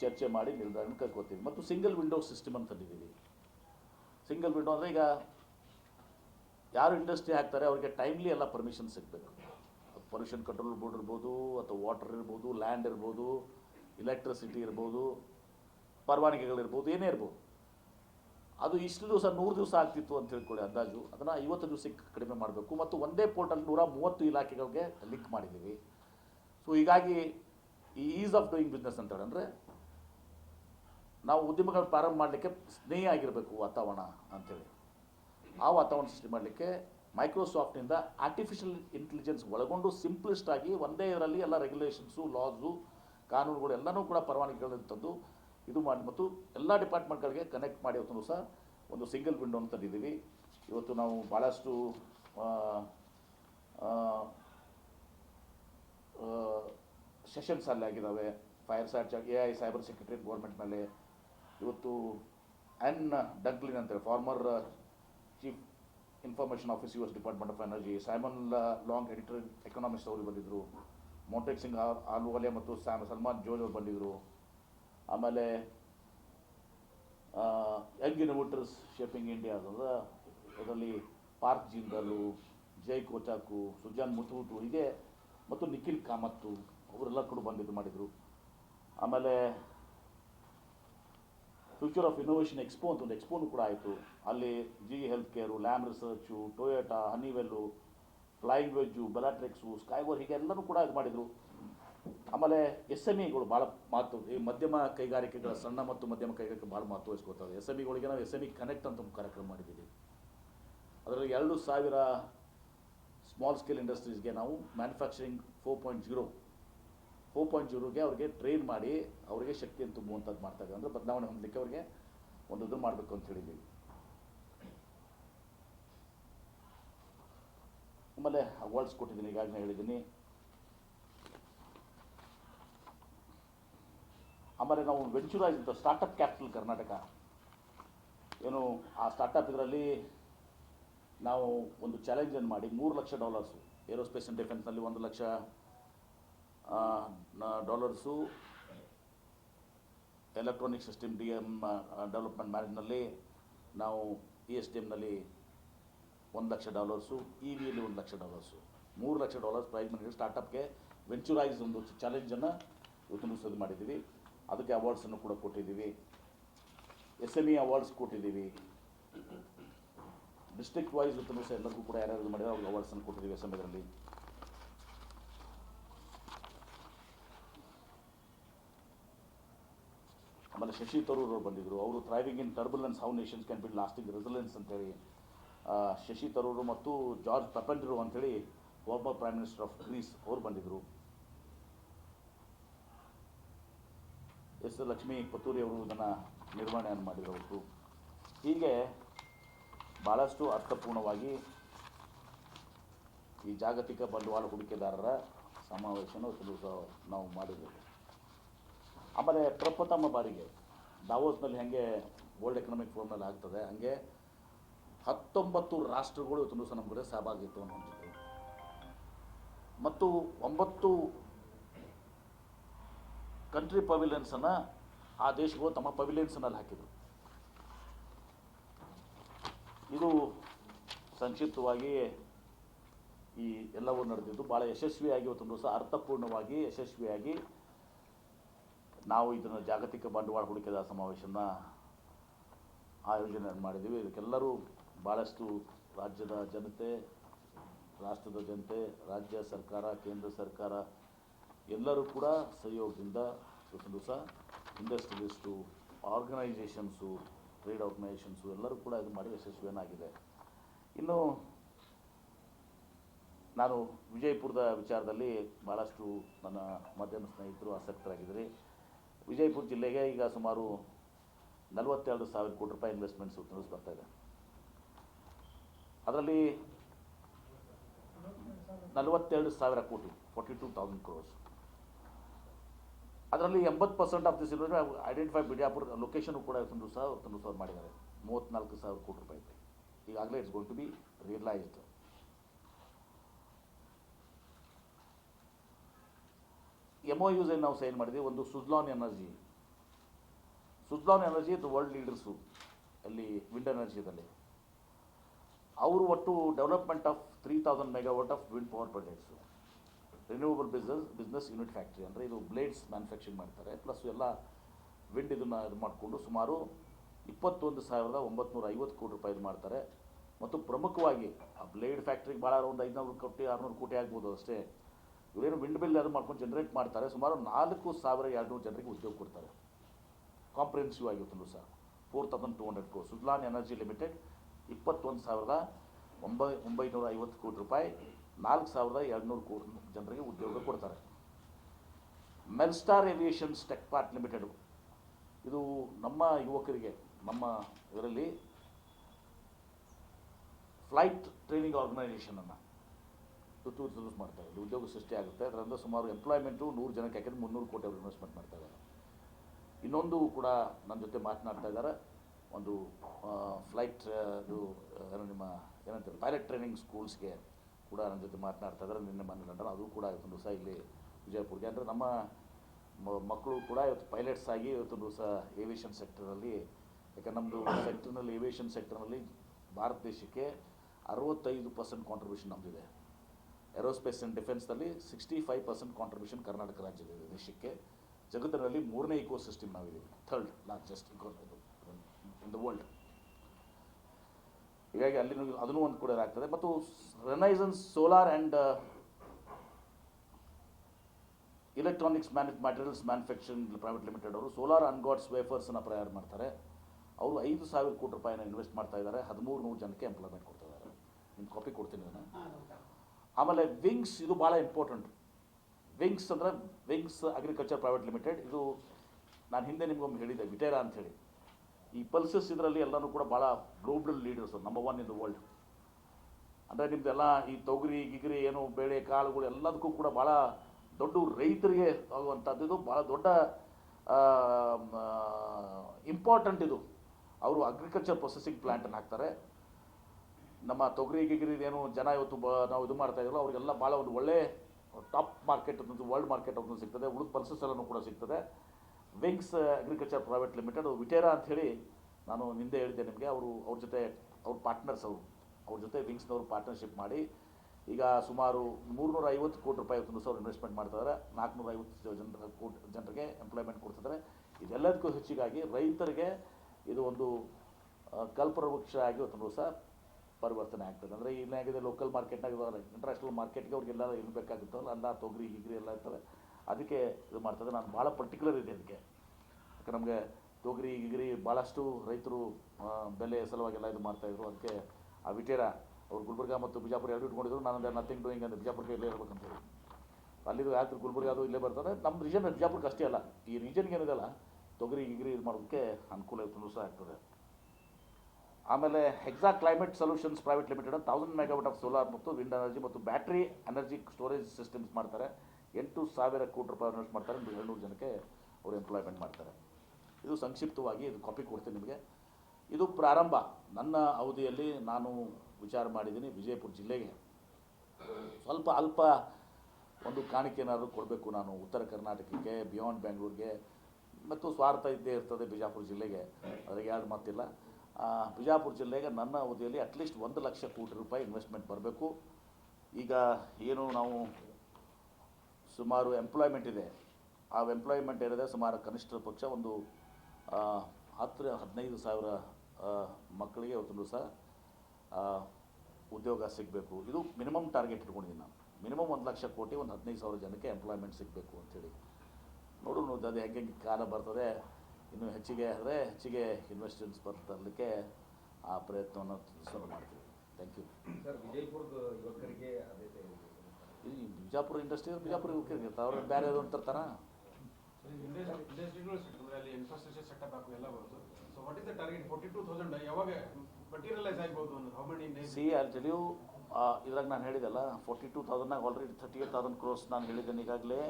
[SPEAKER 1] ಚರ್ಚೆ ಮಾಡಿ ನಿರ್ಧಾರ ಕರ್ಕೋತೀವಿ. ಮತ್ತು ಸಿಂಗಲ್ ವಿಂಡೋ ಸಿಸ್ಟಮ್ ಅಂತ ತಂದಿದ್ದೀವಿ. ಸಿಂಗಲ್ ವಿಂಡೋ ಅಂದರೆ ಈಗ ಯಾರು ಇಂಡಸ್ಟ್ರಿ ಹಾಕ್ತಾರೆ, ಅವರಿಗೆ ಟೈಮ್ಲಿ ಎಲ್ಲ ಪರ್ಮಿಷನ್ ಸಿಗಬೇಕು. ಪೊಲ್ಯೂಷನ್ ಕಂಟ್ರೋಲ್ ಬೋರ್ಡ್ ಇರ್ಬೋದು, ಅಥವಾ ವಾಟರ್ ಇರ್ಬೋದು ಲ್ಯಾಂಡ್ ಇರ್ಬೋದು ಎಲೆಕ್ಟ್ರಿಸಿಟಿ ಇರ್ಬೋದು, ಪರವಾನಗಿಗಳಿರ್ಬೋದು, ಏನೇ ಇರ್ಬೋದು. ಅದು ಇಷ್ಟು ದಿವಸ, ನೂರು ದಿವಸ ಆಗ್ತಿತ್ತು ಅಂತ ಹೇಳ್ಕೊಳ್ಳಿ ಅಂದಾಜು. ಅದನ್ನು ಐವತ್ತು ದಿವಸಕ್ಕೆ ಕಡಿಮೆ ಮಾಡಬೇಕು. ಮತ್ತು ಒಂದೇ ಪೋರ್ಟಲ್ ನೂರ ಮೂವತ್ತು ಇಲಾಖೆಗಳಿಗೆ ಲಿಂಕ್ ಮಾಡಿದ್ದೀವಿ. ಸೊ ಹೀಗಾಗಿ ಈ ಈಸ್ ಆಫ್ ಡೂಯಿಂಗ್ ಬಿಸ್ನೆಸ್ ಅಂತ ಹೇಳಿ ಅಂದರೆ, ನಾವು ಉದ್ಯಮಗಳು ಪ್ರಾರಂಭ ಮಾಡಲಿಕ್ಕೆ ಸ್ನೇಹ ಆಗಿರಬೇಕು ವಾತಾವರಣ ಅಂತೇಳಿ ಆ ವಾತಾವರಣ ಸೃಷ್ಟಿ ಮಾಡಲಿಕ್ಕೆ ಮೈಕ್ರೋಸಾಫ್ಟ್ನಿಂದ ಆರ್ಟಿಫಿಷಿಯಲ್ ಇಂಟೆಲಿಜೆನ್ಸ್ ಒಳಗೊಂಡು ಸಿಂಪ್ಲಿಸ್ಟ್ ಆಗಿ ಒಂದೇ ಇದರಲ್ಲಿ ಎಲ್ಲ ರೆಗ್ಯುಲೇಷನ್ಸು ಲಾಸು ಕಾನೂನುಗಳು ಎಲ್ಲನೂ ಕೂಡ ಪರವಾನಗಿಗಳನ್ನು ತಂದು ಇದು ಮಾಡಿ ಮತ್ತು ಎಲ್ಲ ಡಿಪಾರ್ಟ್ಮೆಂಟ್ಗಳಿಗೆ ಕನೆಕ್ಟ್ ಮಾಡಿ ಇವತ್ತು ಸಹ ಒಂದು ಸಿಂಗಲ್ ವಿಂಡೋ ಅಂತ ತಂದಿದ್ದೀವಿ. ಇವತ್ತು ನಾವು ಭಾಳಷ್ಟು ಸೆಷನ್ಸ್ ಅಲ್ಲಿ ಆಗಿದ್ದಾವೆ. Fire sat A I cyber secretary government ಮೇಲೆ ಇವತ್ತು ಆ್ಯನ್ ಡಗ್ಲಿನ್ ಅಂತೇಳಿ former chief information office U S department of energy Simon Long editor economist ಅವರು ಬಂದಿದ್ದರು ಮೋಂಟೆಕ್ ಸಿಂಗ್ ಆಲ್- ಆಲೂವಾಲೆ ಮತ್ತು ಸ್ಯಾಮ್ ಸಲ್ಮಾನ್ ಜೋಜ್ ಅವರು ಬಂದಿದ್ದರು ಆಮೇಲೆ ಯಂಗ್ ಇನೋವೇಟರ್ಸ್ ಶೇಪಿಂಗ್ ಇಂಡಿಯಾ ಅದು ಅದರಲ್ಲಿ ಪಾರ್ಕ್ ಜಿಂದಲು ಜೈ ಕೋಚಾಕು ಸುಜಾನ್ ಮುತುಟು ಹೀಗೆ ಮತ್ತು ನಿಖಿಲ್ ಕಾಮತ್ತು ಅವರೆಲ್ಲ ಕೂಡ ಬಂದಿದ್ದು ಮಾಡಿದರು. ಆಮೇಲೆ ಫ್ಯೂಚರ್ ಆಫ್ ಇನೋವೇಷನ್ ಎಕ್ಸ್ಪೋ ಅಂತ ಒಂದು ಎಕ್ಸ್ಪೋನು ಕೂಡ ಆಯಿತು. ಅಲ್ಲಿ G health care Lam research Toyota Honeywell flying wedge Bellatrix ಸ್ಕೈವರ್ ಹೀಗೆ ಎಲ್ಲನೂ ಕೂಡ ಇದು ಮಾಡಿದರು. ಆಮೇಲೆ ಎಸ್ ಎಂ ಇಗಳು ಭಾಳ ಮಾತು ಈ ಮಧ್ಯಮ ಕೈಗಾರಿಕೆಗಳ ಸಣ್ಣ ಮತ್ತು ಮಧ್ಯಮ ಕೈಗಾರಿಕೆ ಭಾಳ ಮಹತ್ವ ವಹಿಸ್ಕೊಳ್ತವೆ. ಎಸ್ ಎಂ ಇಗಳಿಗೆ ನಾವು ಎಸ್ ಎಂ ಇ ಕನೆಕ್ಟ್ ಅಂತ ಒಂದು ಕಾರ್ಯಕ್ರಮ ಮಾಡಿದ್ದೀವಿ. ಅದರಲ್ಲಿ ಎರಡು ಸಾವಿರ ಸ್ಮಾಲ್ ಸ್ಕೇಲ್ ಇಂಡಸ್ಟ್ರೀಸ್ಗೆ ನಾವು manufacturing four point zero four point ಜೀರೋಗೆ ಅವ್ರಿಗೆ ಟ್ರೈನ್ ಮಾಡಿ ಅವರಿಗೆ ಶಕ್ತಿಯನ್ನು ತುಂಬುವಂಥದ್ದು ಮಾಡ್ತಾ ಇದ್ದೀವಿ ಅಂದರೆ ಬದಲಾವಣೆ ಹೊಂದಲಿಕ್ಕೆ ಅವ್ರಿಗೆ ಒಂದು ಇದು ಮಾಡಬೇಕು ಅಂತ ಹೇಳಿದ್ದೀವಿ. ಆಮೇಲೆ ಅವಾರ್ಡ್ಸ್ ಕೊಟ್ಟಿದ್ದೀನಿ, ಈಗಾಗಲೇ ಹೇಳಿದ್ದೀನಿ. ಆಮೇಲೆ ನಾವು ವೆಂಚುರೈಸ್ ಅಂತ ಸ್ಟಾರ್ಟಪ್ ಕ್ಯಾಪಿಟಲ್ ಕರ್ನಾಟಕ ಏನು, ಆ ಸ್ಟಾರ್ಟಪ್ ಇದರಲ್ಲಿ ನಾವು ಒಂದು ಚಾಲೆಂಜನ್ನು ಮಾಡಿ, ಮೂರು ಲಕ್ಷ ಡಾಲರ್ಸು ಏರೋಸ್ಪೇಸ್ ಆ್ಯಂಡ್ ಡಿಫೆನ್ಸ್ನಲ್ಲಿ ಒಂದು lakh dollars electronic system D M development ಮ್ಯಾನೇಜ್ನಲ್ಲಿ ನಾವು ಇ ಎಸ್ ಟಿ ಎಮ್ನಲ್ಲಿ ಒಂದು ಲಕ್ಷ ಡಾಲರ್ಸು ಇ ವಿಯಲ್ಲಿ ಒಂದು ಲಕ್ಷ ಡಾಲರ್ಸು ಮೂರು ಲಕ್ಷ ಡಾಲರ್ಸ್ ಪ್ರೈಸ್ ಮನಿ ಸ್ಟಾರ್ಟಪ್ಗೆ ವೆಂಚೂರೈಸ್ ಒಂದು ಚಾಲೆಂಜನ್ನು ಇವತ್ತು ಮುಗಿಸೋದು ಮಾಡಿದ್ದೀವಿ. ಅದಕ್ಕೆ ಅವಾರ್ಡ್ಸನ್ನು ಕೂಡ ಕೊಟ್ಟಿದ್ದೀವಿ. ಎಸ್ ಎಂ ಇ ಅವಾರ್ಡ್ಸ್ ಕೊಟ್ಟಿದ್ದೀವಿ. ಡಿಸ್ಟ್ರಿಕ್ಟ್ ವೈಸ್ ಉತ್ತಮ ಸಹ ಎಲ್ಲರಿಗೂ ಕೂಡ ಯಾರ್ಯಾರು ಮಾಡಿದ್ರೆ ಅವ್ರಿಗೆ ಅವಾರ್ಡ್ಸನ್ನು ಕೊಟ್ಟಿದ್ದೀವಿ ಎಸ್ ಎಂ ಇದರಲ್ಲಿ ಆಮೇಲೆ ಶಶಿ ತರೂರ್ ಅವರು ಬಂದಿದ್ದರು ಅವರು thriving in turbulence how nations can build lasting resilience ಅಂತೇಳಿ ಶಶಿ ತರೂರು ಮತ್ತು ಜಾರ್ಜ್ ಪೆಪಂಡ್ರು ಅಂತೇಳಿ former prime minister of Greece ಅವರು ಬಂದಿದ್ದರು ಎಸ್ ಲಕ್ಷ್ಮೀ ಪತ್ತೂರಿ ಅವರು ಇದನ್ನು ನಿರ್ವಹಣೆಯನ್ನು ಮಾಡಿರೋದು. ಹೀಗೆ ಭಾಳಷ್ಟು ಅರ್ಥಪೂರ್ಣವಾಗಿ ಈ ಜಾಗತಿಕ ಬಂಡವಾಳ ಹೂಡಿಕೆದಾರರ ಸಮಾವೇಶನ ಇವತ್ತು ನಾವು ಮಾಡಿದ್ದೇವೆ. ಆಮೇಲೆ ಪ್ರಪ್ರಥಮ ಬಾರಿಗೆ ದಾವೋಸ್ನಲ್ಲಿ ಹೇಗೆ ವರ್ಲ್ಡ್ ಎಕನಾಮಿಕ್ ಫೋರ್ಮ್ನಲ್ಲಿ ಆಗ್ತದೆ, ಹಾಗೆ ಹತ್ತೊಂಬತ್ತು ರಾಷ್ಟ್ರಗಳು ನಮ್ಮ ಕಡೆ ಸಹಭಾಗಿತ್ವವನ್ನು ಹೊಂದಿದ್ದವು ಮತ್ತು ಒಂಬತ್ತು ಕಂಟ್ರಿ ಪವಿಲಿಯನ್ಸನ್ನು ಆ ದೇಶಗಳು ತಮ್ಮ ಪವಿಲಿಯನ್ಸ್ನಲ್ಲಿ ಹಾಕಿದರು. ಇದು ಸಂಕ್ಷಿಪ್ತವಾಗಿ ಈ ಎಲ್ಲವೂ ನಡೆದಿದ್ದು ಭಾಳ ಯಶಸ್ವಿಯಾಗಿ ಇವತ್ತು ದಿವಸ ಅರ್ಥಪೂರ್ಣವಾಗಿ ಯಶಸ್ವಿಯಾಗಿ ನಾವು ಇದನ್ನು ಜಾಗತಿಕ ಬಂಡವಾಳ ಹೂಡಿಕೆದಾರ ಸಮಾವೇಶನ ಆಯೋಜನೆ ಮಾಡಿದ್ದೀವಿ ಇದಕ್ಕೆಲ್ಲರೂ ಭಾಳಷ್ಟು ರಾಜ್ಯದ ಜನತೆ, ರಾಷ್ಟ್ರದ ಜನತೆ, ರಾಜ್ಯ ಸರ್ಕಾರ, ಕೇಂದ್ರ ಸರ್ಕಾರ ಎಲ್ಲರೂ ಕೂಡ ಸಹಯೋಗದಿಂದ ಇವತ್ತು ದಿವಸ ಇಂಡಸ್ಟ್ರಿಯಲಿಸ್ಟು ಆರ್ಗನೈಸೇಷನ್ಸು, ಟ್ರೇಡ್ ಆರ್ಗನೈಸೇಷನ್ಸು ಎಲ್ಲರೂ ಕೂಡ ಇದು ಮಾಡಿ ಯಶಸ್ವಿಯನ್ನಾಗಿದೆ. ಇನ್ನು ನಾನು ವಿಜಯಪುರದ ವಿಚಾರದಲ್ಲಿ ಭಾಳಷ್ಟು ನನ್ನ ಮಾಧ್ಯಮ ಸ್ನೇಹಿತರು ಆಸಕ್ತರಾಗಿದ್ದೀರಿ, ವಿಜಯಪುರ ಜಿಲ್ಲೆಗೆ ಈಗ ಸುಮಾರು ನಲವತ್ತೆರಡು ಸಾವಿರ ಕೋಟಿ ರೂಪಾಯಿ ಇನ್ವೆಸ್ಟ್ಮೆಂಟ್ಸ್ ಬರ್ತಾ ಇದೆ. ಅದರಲ್ಲಿ ನಲವತ್ತೆರಡು ಸಾವಿರ ಕೋಟಿ ಫಾರ್ಟಿ ಟೂ ತೌಸಂಡ್ ಕ್ರೋರ್ಸ್ ಅದರಲ್ಲಿ ಎಂಬತ್ತು ಪರ್ಸೆಂಟ್ ಆಫ್ ದಿಸ್ ಐಡೆಂಟಿಫೈ ಬಿಡಿಯಾಪುರ ಲೊಕೇಶನ್ ಕೂಡ ಒಂದು ಸಹ ಒಂದು ಸಾವಿರ ಮಾಡಿದ್ದಾರೆ. ಮೂವತ್ತ್ನಾಲ್ಕು ಸಾವಿರ ಕೋಟಿ ರೂಪಾಯಿ ಈಗಾಗಲೇ it's going to be realised M O Us ಏನು ನಾವು ಸೈನ್ ಮಾಡಿದ್ವಿ? ಒಂದು ಸುಜ್ಲಾನ್ ಎನರ್ಜಿ ಸುಜ್ಲಾನ್ ಎನರ್ಜಿ ಇದು ವರ್ಲ್ಡ್ ಲೀಡರ್ಸು ಅಲ್ಲಿ ವಿಂಡ್ ಎನರ್ಜಿದಲ್ಲಿ ಅವರು ಒಟ್ಟು development of three thousand megawatt of wind power projects renewable business business unit factory ಅಂದರೆ ಇದು ಬ್ಲೇಡ್ಸ್ ಮ್ಯಾನುಫ್ಯಾಕ್ಚರಿಂಗ್ ಮಾಡ್ತಾರೆ. ಪ್ಲಸ್ ಎಲ್ಲ ವಿಂಡ್ ಇದನ್ನು ಇದು ಮಾಡಿಕೊಂಡು ಸುಮಾರು ಇಪ್ಪತ್ತೊಂದು ಸಾವಿರದ ಒಂಬತ್ನೂರ ಐವತ್ತು ಕೋಟಿ ರೂಪಾಯಿ ಇದು ಮಾಡ್ತಾರೆ. ಮತ್ತು ಪ್ರಮುಖವಾಗಿ ಆ ಬ್ಲೇಡ್ ಫ್ಯಾಕ್ಟ್ರಿಗೆ ಭಾಳ ಒಂದು ಐದುನೂರು ಕೋಟಿ, ಆರುನೂರು ಕೋಟಿ ಆಗ್ಬೋದು ಅಷ್ಟೇ. ಇವರೇನು ವಿಂಡ್ ಬಿಲ್ ಅದು ಮಾಡ್ಕೊಂಡು ಜನರೇಟ್ ಮಾಡ್ತಾರೆ. ಸುಮಾರು ನಾಲ್ಕು ಸಾವಿರ ಎರಡುನೂರು ಜನರಿಗೆ ಉದ್ಯೋಗ ಕೊಡ್ತಾರೆ. ಕಾಂಪ್ರಿಹೆನ್ಸಿವ್ ಆಗಿತ್ತು sir four thousand two hundred crore Suzlon energy limited ಇಪ್ಪತ್ತೊಂದು ಸಾವಿರದ ಒಂಬೈ, ಒಂಬೈನೂರ ಐವತ್ತು ಕೋಟಿ ರೂಪಾಯಿ. ನಾಲ್ಕು ಸಾವಿರದ ಎರಡುನೂರು ಕೋಟಿ ಜನರಿಗೆ ಉದ್ಯೋಗ ಕೊಡ್ತಾರೆ. Melstar aviations tech part limited ಇದು ನಮ್ಮ ಯುವಕರಿಗೆ, ನಮ್ಮ ಇದರಲ್ಲಿ ಫ್ಲೈಟ್ ಟ್ರೈನಿಂಗ್ ಆರ್ಗನೈಸೇಷನನ್ನು ತುತ್ತು ಯೂಸ್ ಮಾಡ್ತಾರೆ ಇಲ್ಲಿ ಉದ್ಯೋಗ ಸೃಷ್ಟಿ ಆಗುತ್ತೆ. ಅದರಿಂದ ಸುಮಾರು ಎಂಪ್ಲಾಯ್ಮೆಂಟು ನೂರು ಜನಕ್ಕೆ, ಯಾಕೆಂದ್ರೆ ಮುನ್ನೂರು ಕೋಟಿ ಅವರು ಇನ್ವೆಸ್ಟ್ಮೆಂಟ್ ಮಾಡ್ತಾ ಇದ್ದಾರೆ. ಇನ್ನೊಂದು ಕೂಡ ನನ್ನ ಜೊತೆ ಮಾತನಾಡ್ತಾ ಇದ್ದಾರೆ. ಒಂದು ಫ್ಲೈಟ್ ಇದು, ಏನು ನಿಮ್ಮ ಏನಂತಾರೆ ಪೈಲಟ್ ಟ್ರೈನಿಂಗ್ ಸ್ಕೂಲ್ಸ್ಗೆ ಕೂಡ ನನ್ನ ಜೊತೆ ಮಾತನಾಡ್ತಾ ಇದ್ದಾರೆ ನಿನ್ನೆ ಮೊನ್ನೆ ಅದು ಕೂಡ ಇವತ್ತು ದಿವಸ ಇಲ್ಲಿ ವಿಜಯಪುರ್ಗೆ ಅಂದರೆ ನಮ್ಮ ಮಕ್ಕಳು ಕೂಡ ಇವತ್ತು ಪೈಲಟ್ಸ್ ಆಗಿ ಇವತ್ತು ದಿವಸ ಏವಿಯೇಷನ್ ಸೆಕ್ಟರಲ್ಲಿ ಯಾಕಂದ್ರೆ ನಮ್ಮದು ಸೆಕ್ಟರ್ನಲ್ಲಿ ಏವಿಯೇಷನ್ ಸೆಕ್ಟರ್ನಲ್ಲಿ ಭಾರತ ದೇಶಕ್ಕೆ ಅರವತ್ತೈದು ಪರ್ಸೆಂಟ್ ಕಾಂಟ್ರಿಬ್ಯೂಷನ್ ನಮ್ಮದಿದೆ aerospace and ಡಿಫೆನ್ಸ್ನಲ್ಲಿ sixty five percent contribution Karnataka ರಾಜ್ಯದ ದೇಶಕ್ಕೆ. ಜಗತ್ತಿನಲ್ಲಿ ಮೂರನೇ ಇಕೋ ಸಿಸ್ಟಮ್ ನಾವಿದ್ದೀವಿ third largest eco in the world ಹೀಗಾಗಿ ಅಲ್ಲಿ ಅದನ್ನು ಒಂದು ಕೂಡ ಆಗ್ತದೆ ಮತ್ತು renaissance solar and electronics manu materials manufacturing private limited ಅವರು ಸೋಲಾರ್ ಅನ್ ಅನ್ಗಾಡ್ಸ್ ವೇಫರ್ಸನ್ನು ಪ್ರಯಾರ ಮಾಡ್ತಾರೆ. ಅವರು ಐದು ಸಾವಿರ ಕೋಟಿ ರೂಪಾಯಿನ ಇನ್ವೆಸ್ಟ್ ಮಾಡ್ತಾ ಇದ್ದಾರೆ. ಹದಿಮೂರು ನೂರು ಜನಕ್ಕೆ ಎಂಪ್ಲಾಯ್ಮೆಂಟ್ ಕೊಡ್ತಾ ಇದ್ದಾರೆ. ನಿಮ್ಮ ಕಾಪಿ ಕೊಡ್ತೀನಿ ನಾನು ಆಮೇಲೆ ವಿಂಗ್ಸ್ ಇದು ಭಾಳ ಇಂಪಾರ್ಟೆಂಟ್ ವಿಂಗ್ಸ್ ಅಂದರೆ ವಿಂಗ್ಸ್ ಅಗ್ರಿಕಲ್ಚರ್ ಪ್ರೈವೇಟ್ ಲಿಮಿಟೆಡ್ ಇದು ನಾನು ಹಿಂದೆ ನಿಮಗೊಮ್ಮೆ ಹೇಳಿದ್ದೆ ವಿಟೇರಾ ಅಂತ ಹೇಳಿ. ಈ ಪಲ್ಸಸ್ ಇದರಲ್ಲಿ ಎಲ್ಲರೂ ಕೂಡ ಭಾಳ global leaders number one in the world ಅಂದರೆ ನಿಮ್ಮದೆಲ್ಲ ಈ ತೊಗರಿ, ಗಿಗರಿ, ಏನು ಬೇಳೆ, ಕಾಳುಗಳು ಎಲ್ಲದಕ್ಕೂ ಕೂಡ ಭಾಳ ದೊಡ್ಡ ರೈತರಿಗೆ ಆಗುವಂಥದ್ದು ಇದು. ಭಾಳ ದೊಡ್ಡ ಇಂಪಾರ್ಟೆಂಟ್ ಇದು. ಅವರು ಅಗ್ರಿಕಲ್ಚರ್ ಪ್ರೊಸೆಸಿಂಗ್ ಪ್ಲ್ಯಾಂಟನ್ನು ಹಾಕ್ತಾರೆ. ನಮ್ಮ ತೊಗರಿ, ಗಿಗರಿ, ಏನು ಜನ ಇವತ್ತು ಬ, ನಾವು ಇದು ಮಾಡ್ತಾ ಇದ್ರು ಅವರಿಗೆಲ್ಲ ಭಾಳ ಒಂದು ಒಳ್ಳೆ ಟಾಪ್ ಮಾರ್ಕೆಟ್ ಒಂದು ವರ್ಲ್ಡ್ ಮಾರ್ಕೆಟ್ ಒಂದು ಸಿಗ್ತದೆ. ಉಳಿದ ಪಲ್ಸಸ್ ಎಲ್ಲನೂ ಕೂಡ ಸಿಗ್ತದೆ. Wings agriculture private limited Viterra ಅಂತ ಹೇಳಿ ನಾನು ನಿಂದೆ ಹೇಳಿದ್ದೆ ನಿಮಗೆ. ಅವರು, ಅವ್ರ ಜೊತೆ, ಅವ್ರ ಪಾರ್ಟ್ನರ್ಸ್ ಅವರು. ಅವ್ರ ಜೊತೆ ವಿಂಗ್ಸ್ನವರು ಪಾರ್ಟ್ನರ್ಶಿಪ್ ಮಾಡಿ ಈಗ ಸುಮಾರು ಮೂರುನೂರ ಐವತ್ತು ಕೋಟಿ ರೂಪಾಯಿ ಒಂದು ಸಾವಿರ ಇನ್ವೆಸ್ಟ್ಮೆಂಟ್ ಮಾಡ್ತಿದ್ದಾರೆ ನಾಲ್ಕುನೂರ ಐವತ್ತು ಜನರ ಕೋಟಿ, ಜನರಿಗೆ ಎಂಪ್ಲಾಯ್ಮೆಂಟ್ ಕೊಡ್ತಿದ್ದಾರೆ ಇದೆಲ್ಲದಕ್ಕೂ ಹೆಚ್ಚಿಗಾಗಿ ರೈತರಿಗೆ ಇದು ಒಂದು ಕಲ್ಪವೃಕ್ಷ ಆಗಿ ಒಂದು ದಿವಸ ಪರಿವರ್ತನೆ ಆಗ್ತದೆ. ಅಂದರೆ ಏನಾಗಿದೆ ಲೋಕಲ್ ಮಾರ್ಕೆಟ್ನಾಗ ಇಂಟರ್ನ್ಯಾಷನಲ್ ಮಾರ್ಕೆಟ್ಗೆ ಅವ್ರಿಗೆಲ್ಲ ಏನು ಬೇಕಾಗುತ್ತಲ್ಲ, ಅಲ್ಲ ತೊಗರಿ ಗಿಗ್ರಿ ಎಲ್ಲ ಇರ್ತವೆ. ಅದಕ್ಕೆ ಇದು ಮಾಡ್ತದೆ. ನಾನು ಭಾಳ ಪರ್ಟಿಕ್ಯುಲರ್ ಇದೆ ಅದಕ್ಕೆ. ಯಾಕೆ ನಮಗೆ ತೊಗರಿ, ಗಿಗರಿ ಭಾಳಷ್ಟು ರೈತರು ಬೆಲೆ ಸಲುವಾಗೆಲ್ಲ ಇದು ಮಾಡ್ತಾಯಿದ್ರು ಅದಕ್ಕೆ ಆ ವಿಟೇರ ಅವ್ರು ಗುಲ್ಬರ್ಗ ಮತ್ತು ಬಿಜಾಪುರ ಎರಡು ಇಟ್ಕೊಂಡಿದ್ರು. ನಾನು ನಥಿಂಗ್ ಡೂಯಿಂಗ್ ಅಂದರೆ ಬಿಜಾಪುರಕ್ಕೆ ಇಲ್ಲೇ ಇರ್ಬೇಕಂತ ಹೇಳಿ. ಅಲ್ಲಿದು ಯಾಕೆ ಗುಲ್ಬರ್ಗ ಅದು ಇಲ್ಲೇ ಬರ್ತಾರೆ. ನಮ್ಮ ರೀಜನ್ ಬಿಜಾಪುರಕ್ಕೆ ಅಷ್ಟೇ ಅಲ್ಲ, ಈ ರೀಜನ್ಗೆ ಏನಿದೆಲ್ಲ ತೊಗರಿ, ಗಿಗರಿ ಇದು ಮಾಡೋದಕ್ಕೆ ಅನುಕೂಲ ಇತ್ತು ಸಹ ಆಗ್ತದೆ. ಆಮೇಲೆ Hexa climate solutions private limited thousand megawatt of solar ಮತ್ತು ವಿಂಡ್ ಎನರ್ಜಿ ಮತ್ತು ಬ್ಯಾಟ್ರಿ ಎನರ್ಜಿ ಸ್ಟೋರೇಜ್ ಸಿಸ್ಟಮ್ಸ್ ಮಾಡ್ತಾರೆ. ಎಂಟು ಸಾವಿರ ಕೋಟಿ ರೂಪಾಯಿ ಇನ್ವೆಸ್ಟ್ ಮಾಡ್ತಾರೆ ಏಳ್ನೂರು ಜನಕ್ಕೆ ಅವರು ಎಂಪ್ಲಾಯ್ಮೆಂಟ್ ಮಾಡ್ತಾರೆ. ಇದು ಸಂಕ್ಷಿಪ್ತವಾಗಿ ಇದು ಕಾಪಿ ಕೊಡ್ತೀನಿ ನಿಮಗೆ. ಇದು ಪ್ರಾರಂಭ. ನನ್ನ ಅವಧಿಯಲ್ಲಿ ನಾನು ವಿಚಾರ ಮಾಡಿದ್ದೀನಿ ವಿಜಯಪುರ ಜಿಲ್ಲೆಗೆ. ಸ್ವಲ್ಪ ಅಲ್ಪ ಒಂದು ಕಾಣಿಕೆ ಏನಾದರೂ ಕೊಡಬೇಕು ನಾನು. ಉತ್ತರ ಕರ್ನಾಟಕಕ್ಕೆ ಬಿಯಾಂಡ್ ಬೆಂಗಳೂರಿಗೆ ಮತ್ತು ಸ್ವಾರ್ಥ ಇದ್ದೇ ಇರ್ತದೆ ಬಿಜಾಪುರ ಜಿಲ್ಲೆಗೆ. ಅದಕ್ಕೆ ಯಾರು ಮಾತಿಲ್ಲ. ಬಿಜಾಪುರ ಜಿಲ್ಲೆಗೆ ನನ್ನ ಅವಧಿಯಲ್ಲಿ ಅಟ್ಲೀಸ್ಟ್ ಒಂದು ಲಕ್ಷ ಕೋಟಿ ರೂಪಾಯಿ ಇನ್ವೆಸ್ಟ್ಮೆಂಟ್ ಬರಬೇಕು. ಈಗ ಏನು ನಾವು ಸುಮಾರು ಎಂಪ್ಲಾಯ್ಮೆಂಟ್ ಇದೆ. ಆ ಎಂಪ್ಲಾಯ್ಮೆಂಟ್ ಏನಿದೆ ಸುಮಾರು ಕನಿಷ್ಠ ಪಕ್ಷ ಒಂದು ಹತ್ತು, ಹದಿನೈದು ಸಾವಿರ ಮಕ್ಕಳಿಗೆ ಅವತ್ತು ಸಹ ಉದ್ಯೋಗ ಸಿಗಬೇಕು. ಇದು ಮಿನಿಮಮ್ ಟಾರ್ಗೆಟ್ ಇಟ್ಕೊಂಡಿದ್ದೀನಿ ನಾನು. ಮಿನಿಮಮ್ ಒಂದು ಲಕ್ಷ ಕೋಟಿ, ಒಂದು ಹದಿನೈದು ಸಾವಿರ ಜನಕ್ಕೆ ಎಂಪ್ಲಾಯ್ಮೆಂಟ್ ಸಿಗಬೇಕು ಅಂತೇಳಿ ನೋಡೋಣ ಅದು ಹೆಂಗೆ ಹೆಂಗೆ ಕಾಲ ಬರ್ತದೆ. ಇನ್ನು ಹೆಚ್ಚಿಗೆ ಆದರೆ ಹೆಚ್ಚಿಗೆ ಇನ್ವೆಸ್ಟ್ಮೆಂಟ್ಸ್ ಬರ್ತಲಿಕ್ಕೆ ಆ ಪ್ರಯತ್ನವನ್ನು ಶುರು ಮಾಡ್ತೀವಿ. ಥ್ಯಾಂಕ್ ಯು
[SPEAKER 2] ಸರ್, ವಿಜಯಪುರದ ಯುವಕರಿಗೆ
[SPEAKER 1] ಈ ಬಿಜಾಪುರ ಇಂಡಸ್ಟ್ರಿ ಬಿಜಾಪುರ ಇರ್ತಾರೆ ಅವ್ರು ಬೇರೆ ಯಾವ್ದು
[SPEAKER 3] ಸೊ
[SPEAKER 1] ಯು ಇದ್ರಾಗ ನಾನು ಹೇಳಿದೆಲ್ಲ forty two ತೌಸಂಡ್ನಾಗ already thirty eight thousand crores ನಾನು ಹೇಳಿದ್ದೇನೆ ಈಗಾಗಲೇ.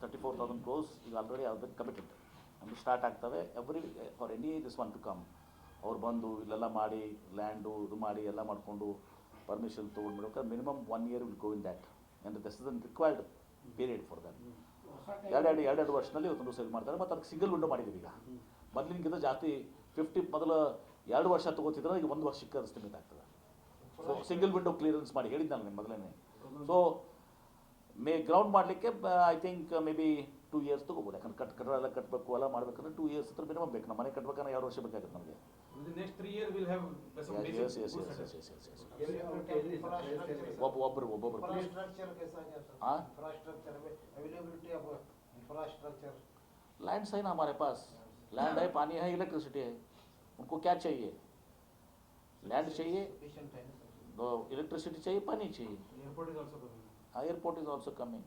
[SPEAKER 1] ತರ್ಟಿ ಫೋರ್ ತೌಸಂಡ್ ಕ್ರೋಸ್ ಈಗ ಆಲ್ರೆಡಿ ಅದಕ್ಕೆ ಕಮಿಟೆಡ್ ನಮಗೆ ಸ್ಟಾರ್ಟ್ ಆಗ್ತವೆ. Every for any this one to come ಅವ್ರು ಬಂದು ಇಲ್ಲೆಲ್ಲ ಮಾಡಿ ಲ್ಯಾಂಡು ಇದು ಮಾಡಿ ಎಲ್ಲ ಮಾಡಿಕೊಂಡು permission ತೊಗೊಂಡ್ಬಿಡೋಕೆ minimum one year will go in that and this is an required period for that ಎರಡೆರಡು ಎರಡೆರಡು ವರ್ಷದಲ್ಲಿ ಇವತ್ತೊಂದು ಸೇಲ್ ಮಾಡ್ತಾರೆ, ಮತ್ತು ಅದಕ್ಕೆ ಸಿಂಗಲ್ ವಿಂಡೋ ಮಾಡಿದ್ದೀವಿ ಈಗ. ಮೊದಲಿನಕ್ಕಿಂತ ಜಾಸ್ತಿ ಫಿಫ್ಟಿ ಮೊದಲು ಎರಡು ವರ್ಷ ತೊಗೋತಿದ್ರೆ ಈಗ ಒಂದು ವರ್ಷಕ್ಕೆ ಸ್ಥಗಿತ ಆಗ್ತದೆ. ಸೊ ಸಿಂಗಲ್ ವಿಂಡೋ ಕ್ಲಿಯರೆನ್ಸ್ ಮಾಡಿ ಹೇಳಿದ್ದೆ ನಾನು ಮೊದಲೇ ಸೊ ಮೇ ಗ್ರೌಂಡ್ ಮಾಡಲಿಕ್ಕೆ I think may be two years ತೊಗೋಬೋದು. ಯಾಕಂದ್ರೆ ಕಟ್ ಕಟ್ಟಡ ಎಲ್ಲ ಕಟ್ಟಬೇಕು ಎಲ್ಲ ಮಾಡಬೇಕಂದ್ರೆ ಟೂ ಇಯರ್ಸ್ ಹತ್ರ ಮಿನಿಮಮ್ ಬೇಕು. ನಮ್ಮ ಮನೆ ಕಟ್ಬೇಕಂದ್ರೆ ಎರಡು ವರ್ಷ ಬೇಕಾಗುತ್ತೆ ನಮಗೆ.
[SPEAKER 3] next three year we'll have some
[SPEAKER 1] Yes,
[SPEAKER 3] basic
[SPEAKER 1] yes, yes,
[SPEAKER 3] good
[SPEAKER 1] yes,
[SPEAKER 3] setup.
[SPEAKER 1] yes, yes, yes.
[SPEAKER 2] Availability ಎಲ್ಲಿ ಸರ್? place ಎಲ್ಲಿ?
[SPEAKER 1] ಒಬ್ಬ ಒಬ್ಬರು ಒಬ್ಬೊಬ್ರು place.
[SPEAKER 4] इंफ्रास्ट्रक्चर कैसा है सर
[SPEAKER 1] हाँ?
[SPEAKER 4] इंफ्रास्ट्रक्चर में अवेलेबिलिटी ऑफ इंफ्रास्ट्रक्चर
[SPEAKER 1] लैंड है ना हमारे पास लैंड है पानी है इलेक्ट्रिसिटी है उनको क्या चाहिए लैंड चाहिए
[SPEAKER 4] सफिशिएंट है ना सर
[SPEAKER 1] तो इलेक्ट्रिसिटी चाहिए पानी चाहिए
[SPEAKER 3] Airport is also coming.
[SPEAKER 1] Airport is also coming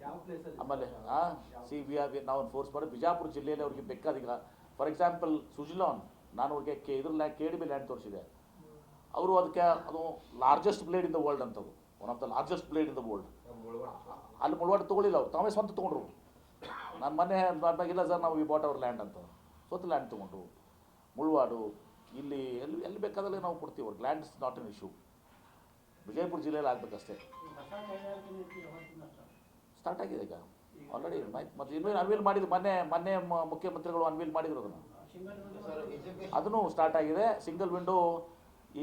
[SPEAKER 2] ಯಾವ place ಅಲ್ಲಿ?
[SPEAKER 1] ಆಮೇಲೆ ಹಾಂ ಸಿ ವಿ ಆರ್ ನಾವು ಫೋರ್ಸ್ ಮಾಡಿ ಬಿಜಾಪುರ ಜಿಲ್ಲೆಯಲ್ಲಿ ಅವ್ರಿಗೆ ಬೇಕಾದೀಗ ಫಾರ್ ಎಕ್ಸಾಂಪಲ್ ಸುಜಿಲಾನ್ ನಾನು ಕೆ ಇದ್ರ land K D B land ತೋರಿಸಿದೆ. ಅವರು ಅದಕ್ಕೆ ಅದು largest blade in the world ಅಂತದು. One of the largest blade in
[SPEAKER 2] the world
[SPEAKER 1] ಅಲ್ಲಿ ಮುಳವಾಡ ತೊಗೊಳಿಲ್ಲ ಅವ್ರು. ತಾವೇ ಸ್ವಂತ ತೊಗೊಂಡ್ರು. ನಾನು ಮನೆ ಇಲ್ಲ ಸರ್, ನಾವು ಈ ಬಾಟ್ ಅವ್ರ ಲ್ಯಾಂಡ್ ಅಂತ. ಸ್ವಂತ ಲ್ಯಾಂಡ್ ತೊಗೊಂಡ್ರು. ಮುಳವಾಡು, ಇಲ್ಲಿ, ಎಲ್ಲಿ ಎಲ್ಲಿ ಬೇಕಾದಲ್ಲಿ ನಾವು ಕೊಡ್ತೀವಿ ಅವ್ರಿಗೆ. Land is not an issue Vijayapura ಜಿಲ್ಲೆಯಲ್ಲಿ ಆಗಬೇಕಷ್ಟೇ. ಸ್ಟಾರ್ಟ್ ಆಗಿದೆ ಈಗ. ಆಲ್ರೆಡಿ ಮತ್ತು ಇನ್ನೂ ಅನ್ವೀಲ್ ಮಾಡಿದ್ರು ಮೊನ್ನೆ ಮೊನ್ನೆ ಮುಖ್ಯಮಂತ್ರಿಗಳು ಅನ್ವೀಲ್ ಮಾಡಿದ್ರು ಅದನ್ನು. ಅದನ್ನು ಸ್ಟಾರ್ಟ್ ಆಗಿದೆ. ಸಿಂಗಲ್ ವಿಂಡೋ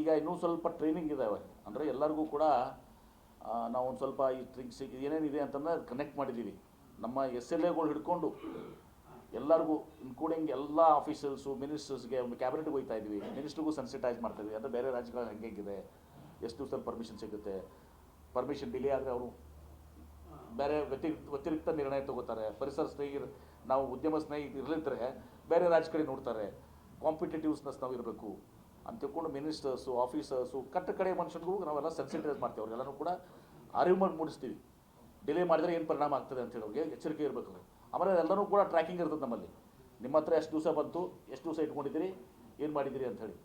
[SPEAKER 1] ಈಗ ಇನ್ನೂ ಸ್ವಲ್ಪ ಟ್ರೈನಿಂಗ್ ಇದ್ದಾವೆ ಅಂದರೆ ಎಲ್ಲರಿಗೂ ಕೂಡ ನಾವು ಒಂದು ಸ್ವಲ್ಪ ಈ ಟ್ರಿಕ್ಸ್ ಏನೇನಿದೆ ಅಂತಂದ್ರೆ ಕನೆಕ್ಟ್ ಮಾಡಿದ್ದೀವಿ. ನಮ್ಮ ಎಸ್ ಎಲ್ ಎಗಳು ಹಿಡ್ಕೊಂಡು ಎಲ್ಲರಿಗೂ ಇನ್ಕ್ಲೂಡಿಂಗ್ ಎಲ್ಲ ಆಫೀಸರ್ಸು ಮಿನಿಸ್ಟರ್ಸ್ಗೆ ಒಂದು ಕ್ಯಾಬಿನೆಟ್ಗೆ ಹೋಗ್ತಾ ಇದ್ವಿ ಮಿನಿಸ್ಟ್ರಿಗೂ ಸೆನ್ಸಿಟೈಸ್ ಮಾಡ್ತೀವಿ ಅಂದರೆ ಬೇರೆ ರಾಜ್ಯಗಳಲ್ಲಿ ಹೆಂಗೆ ಹೆಂಗಿದೆ. ಎಷ್ಟು ದಿವಸದಲ್ಲಿ ಪರ್ಮಿಷನ್ ಸಿಗುತ್ತೆ? ಪರ್ಮಿಷನ್ ಡಿಲೇ ಆದರೆ ಅವರು ಬೇರೆ ವ್ಯತಿ ವ್ಯತಿರಿಕ್ತ ನಿರ್ಣಯ ತಗೋತಾರೆ, ಪರಿಸರ ಸ್ನೇಹಿ ನಾವು ಉದ್ಯಮ ಸ್ನೇಹಿ ಇರಲಿದ್ರೆ ಬೇರೆ ರಾಜ್ಯ ಕಡೆ ನೋಡ್ತಾರೆ ಕಾಂಪಿಟೇಟಿವ್ಸ್ನಸ್ ನಾವು ಇರಬೇಕು ಅಂತ ತಿಳ್ಕೊಂಡು ಮಿನಿಸ್ಟರ್ಸು ಆಫೀಸರ್ಸು ಕಟ್ಟ ಕಡೆ ಮನುಷ್ಯನಿಗೂ ನಾವೆಲ್ಲ ಸೆನ್ಸಿಟೈಸ್ ಮಾಡ್ತೀವಿ ಅವ್ರಿಗೆಲ್ಲರೂ ಕೂಡ ಅರಿವು ಮಾಡಿ ಮೂಡಿಸ್ತೀವಿ. ಡಿಲೇ ಮಾಡಿದರೆ ಏನು ಪರಿಣಾಮ ಆಗ್ತದೆ ಅಂತ ಹೇಳಿ ಅವ್ರಿಗೆ ಎಚ್ಚರಿಕೆ ಇರಬೇಕು. ಆಮೇಲೆ ಎಲ್ಲರೂ ಕೂಡ ಟ್ರ್ಯಾಕಿಂಗ್ ಇರ್ತದೆ ನಮ್ಮಲ್ಲಿ. ನಿಮ್ಮ ಹತ್ರ ಎಷ್ಟು ದಿವಸ ಬಂತು, ಎಷ್ಟು ದಿವಸ ಇಟ್ಕೊಂಡಿದ್ದೀರಿ, ಏನು ಮಾಡಿದ್ದೀರಿ ಹೇಳಿ.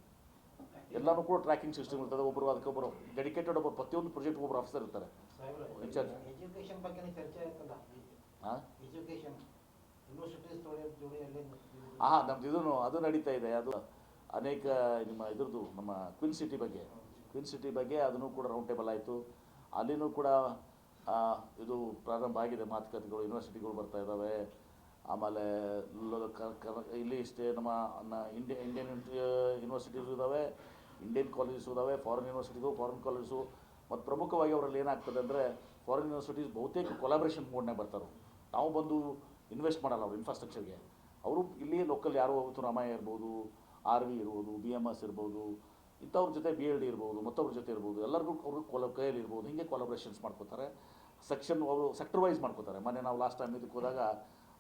[SPEAKER 1] ಎಲ್ಲನೂ ಕೂಡ ಟ್ರ್ಯಾಕಿಂಗ್ ಸಿಸ್ಟಮ್ ಇರ್ತದೆ ಒಬ್ಬರು ಅದಕ್ಕೆ ಒಬ್ಬರು ಡೆಡಿಕೇಟೆಡ್ ಒಬ್ಬರು ಪ್ರತಿಯೊಂದು ಪ್ರೊಜೆಕ್ಟ್ ಒಬ್ಬರು ಆಫೀಸರ್ ಇರ್ತಾರೆ.
[SPEAKER 4] ಆಯ್ತಲ್ಲ?
[SPEAKER 1] ಹಾಂ ನಮ್ದು ಇದನ್ನು ಅದು ನಡೀತಾ ಇದೆ. ಅದು ಅನೇಕ ನಿಮ್ಮ ಇದ್ರದ್ದು ನಮ್ಮ ಕ್ವಿನ್ ಸಿಟಿ ಬಗ್ಗೆ. ಕ್ವಿನ್ ಸಿಟಿ ಬಗ್ಗೆ ಅದನ್ನು ಕೂಡ ರೌಂಡ್ ಟೇಬಲ್ ಆಯಿತು. ಅಲ್ಲಿನೂ ಕೂಡ ಇದು ಪ್ರಾರಂಭ ಆಗಿದೆ. ಮಾತುಕತೆಗಳು ಯೂನಿವರ್ಸಿಟಿಗಳು ಬರ್ತಾ ಇದ್ದಾವೆ. ಆಮೇಲೆ ಇಲ್ಲಿ ಇಷ್ಟೇ ನಮ್ಮ ಇಂಡಿಯನ್ ಯೂನಿವರ್ಸಿಟೀಸ್ ಯೂನಿವರ್ಸಿಟೀಸು ಇದ್ದಾವೆ. ಇಂಡಿಯನ್ ಕಾಲೇಜಸ್ ಇದಾವೆ ಫಾರಿನ್ ಯೂನಿವರ್ಸಿಟಿಗೂ ಫಾರಿನ್ ಕಾಲೇಜು ಮತ್ತು ಪ್ರಮುಖವಾಗಿ ಅವರಲ್ಲಿ ಏನಾಗ್ತದೆ ಅಂದರೆ ಫಾರಿನ್ ಯೂನಿವರ್ಸಿಟೀಸ್ ಬಹುತೇಕ ಕೊಲಾಬ್ರೇಷನ್ ಮೋಡ್ನಾಗ ಬರ್ತಾರೆ ನಾವು ಬಂದು ಇನ್ವೆಸ್ಟ್ ಮಾಡಲ್ಲ ಅವ್ರು ಇನ್ಫ್ರಾಸ್ಟ್ರಕ್ಚರ್ಗೆ ಅವರು ಇಲ್ಲಿ ಲೋಕಲ್ ಯಾರು ಹೋಗುತ್ತೋ ರಾಮಯ್ಯ ಇರ್ಬೋದು ಆರ್ ವಿ ಇರ್ಬೋದು ಬಿ ಎಂ ಎಸ್ ಇರ್ಬೋದು, ಇಂಥವ್ರ ಜೊತೆ ಬಿ ಎಲ್ ಡಿ ಇರ್ಬೋದು ಮತ್ತೊಬ್ಬರ ಜೊತೆ ಇರ್ಬೋದು, ಎಲ್ಲರಿಗೂ ಅವರು ಕೊಲ ಕೈಯಲ್ಲಿ ಇರ್ಬೋದು, ಹಿಂಗೆ ಕೊಲಾಬ್ರೇಷನ್ಸ್ ಮಾಡ್ಕೋತಾರೆ. ಸೆಕ್ಷನ್ ಅವರು ಸೆಕ್ಟರ್ ವೈಸ್ ಮಾಡ್ಕೋತಾರೆ. ಮೊನ್ನೆ ನಾವು ಲಾಸ್ಟ್ ಟೈಮ್ ಇದಕ್ಕೆ ಹೋದಾಗ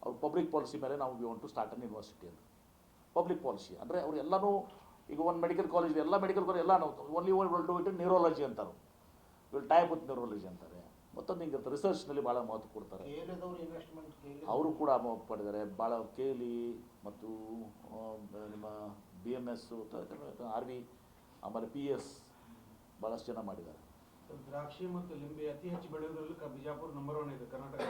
[SPEAKER 1] ಅವ್ರು ಪಬ್ಲಿಕ್ ಪಾಲಿಸಿ ಮೇಲೆ ನಾವು we want to start an university ಅಂತ. ಪಬ್ಲಿಕ್ ಪಾಲಿಸಿ ಅಂದರೆ ಅವರು ಎಲ್ಲನೂ ಈಗ ಒಂದು ಮೆಡಿಕಲ್ ಕಾಲೇಜ್ ಎಲ್ಲ ಮೆಡಿಕಲ್ ಕಾಲೇಜ್ ಎಲ್ಲ ನಾವು only will do it neurology ಅಂತಾರೆ. Will tie up with neurology ಅಂತಾರೆ. ಮತ್ತೊಂದು ಹಿಂಗೆ ರಿಸರ್ಚ್ನಲ್ಲಿ ಭಾಳ ಮಹತ್ವ ಕೊಡ್ತಾರೆ. ಅವರು ಕೂಡ ಮಹತ್ವ ಪಡೆದಾರೆ ಭಾಳ ಕೇಲಿ ಮತ್ತು ನಿಮ್ಮ B M S R V ಆಮೇಲೆ ಪಿ ಎಸ್ ಭಾಳಷ್ಟು ಜನ ಮಾಡಿದ್ದಾರೆ.
[SPEAKER 3] ದ್ರಾಕ್ಷಿ ಮತ್ತು ಲಿಂಬೆ ಅತಿ ಹೆಚ್ಚು ಬೆಳೆಯೋದ್ರಲ್ಲಿ ಬಿಜಾಪುರ ನಂಬರ್ ಒನ್ ಇದೆ ಕರ್ನಾಟಕ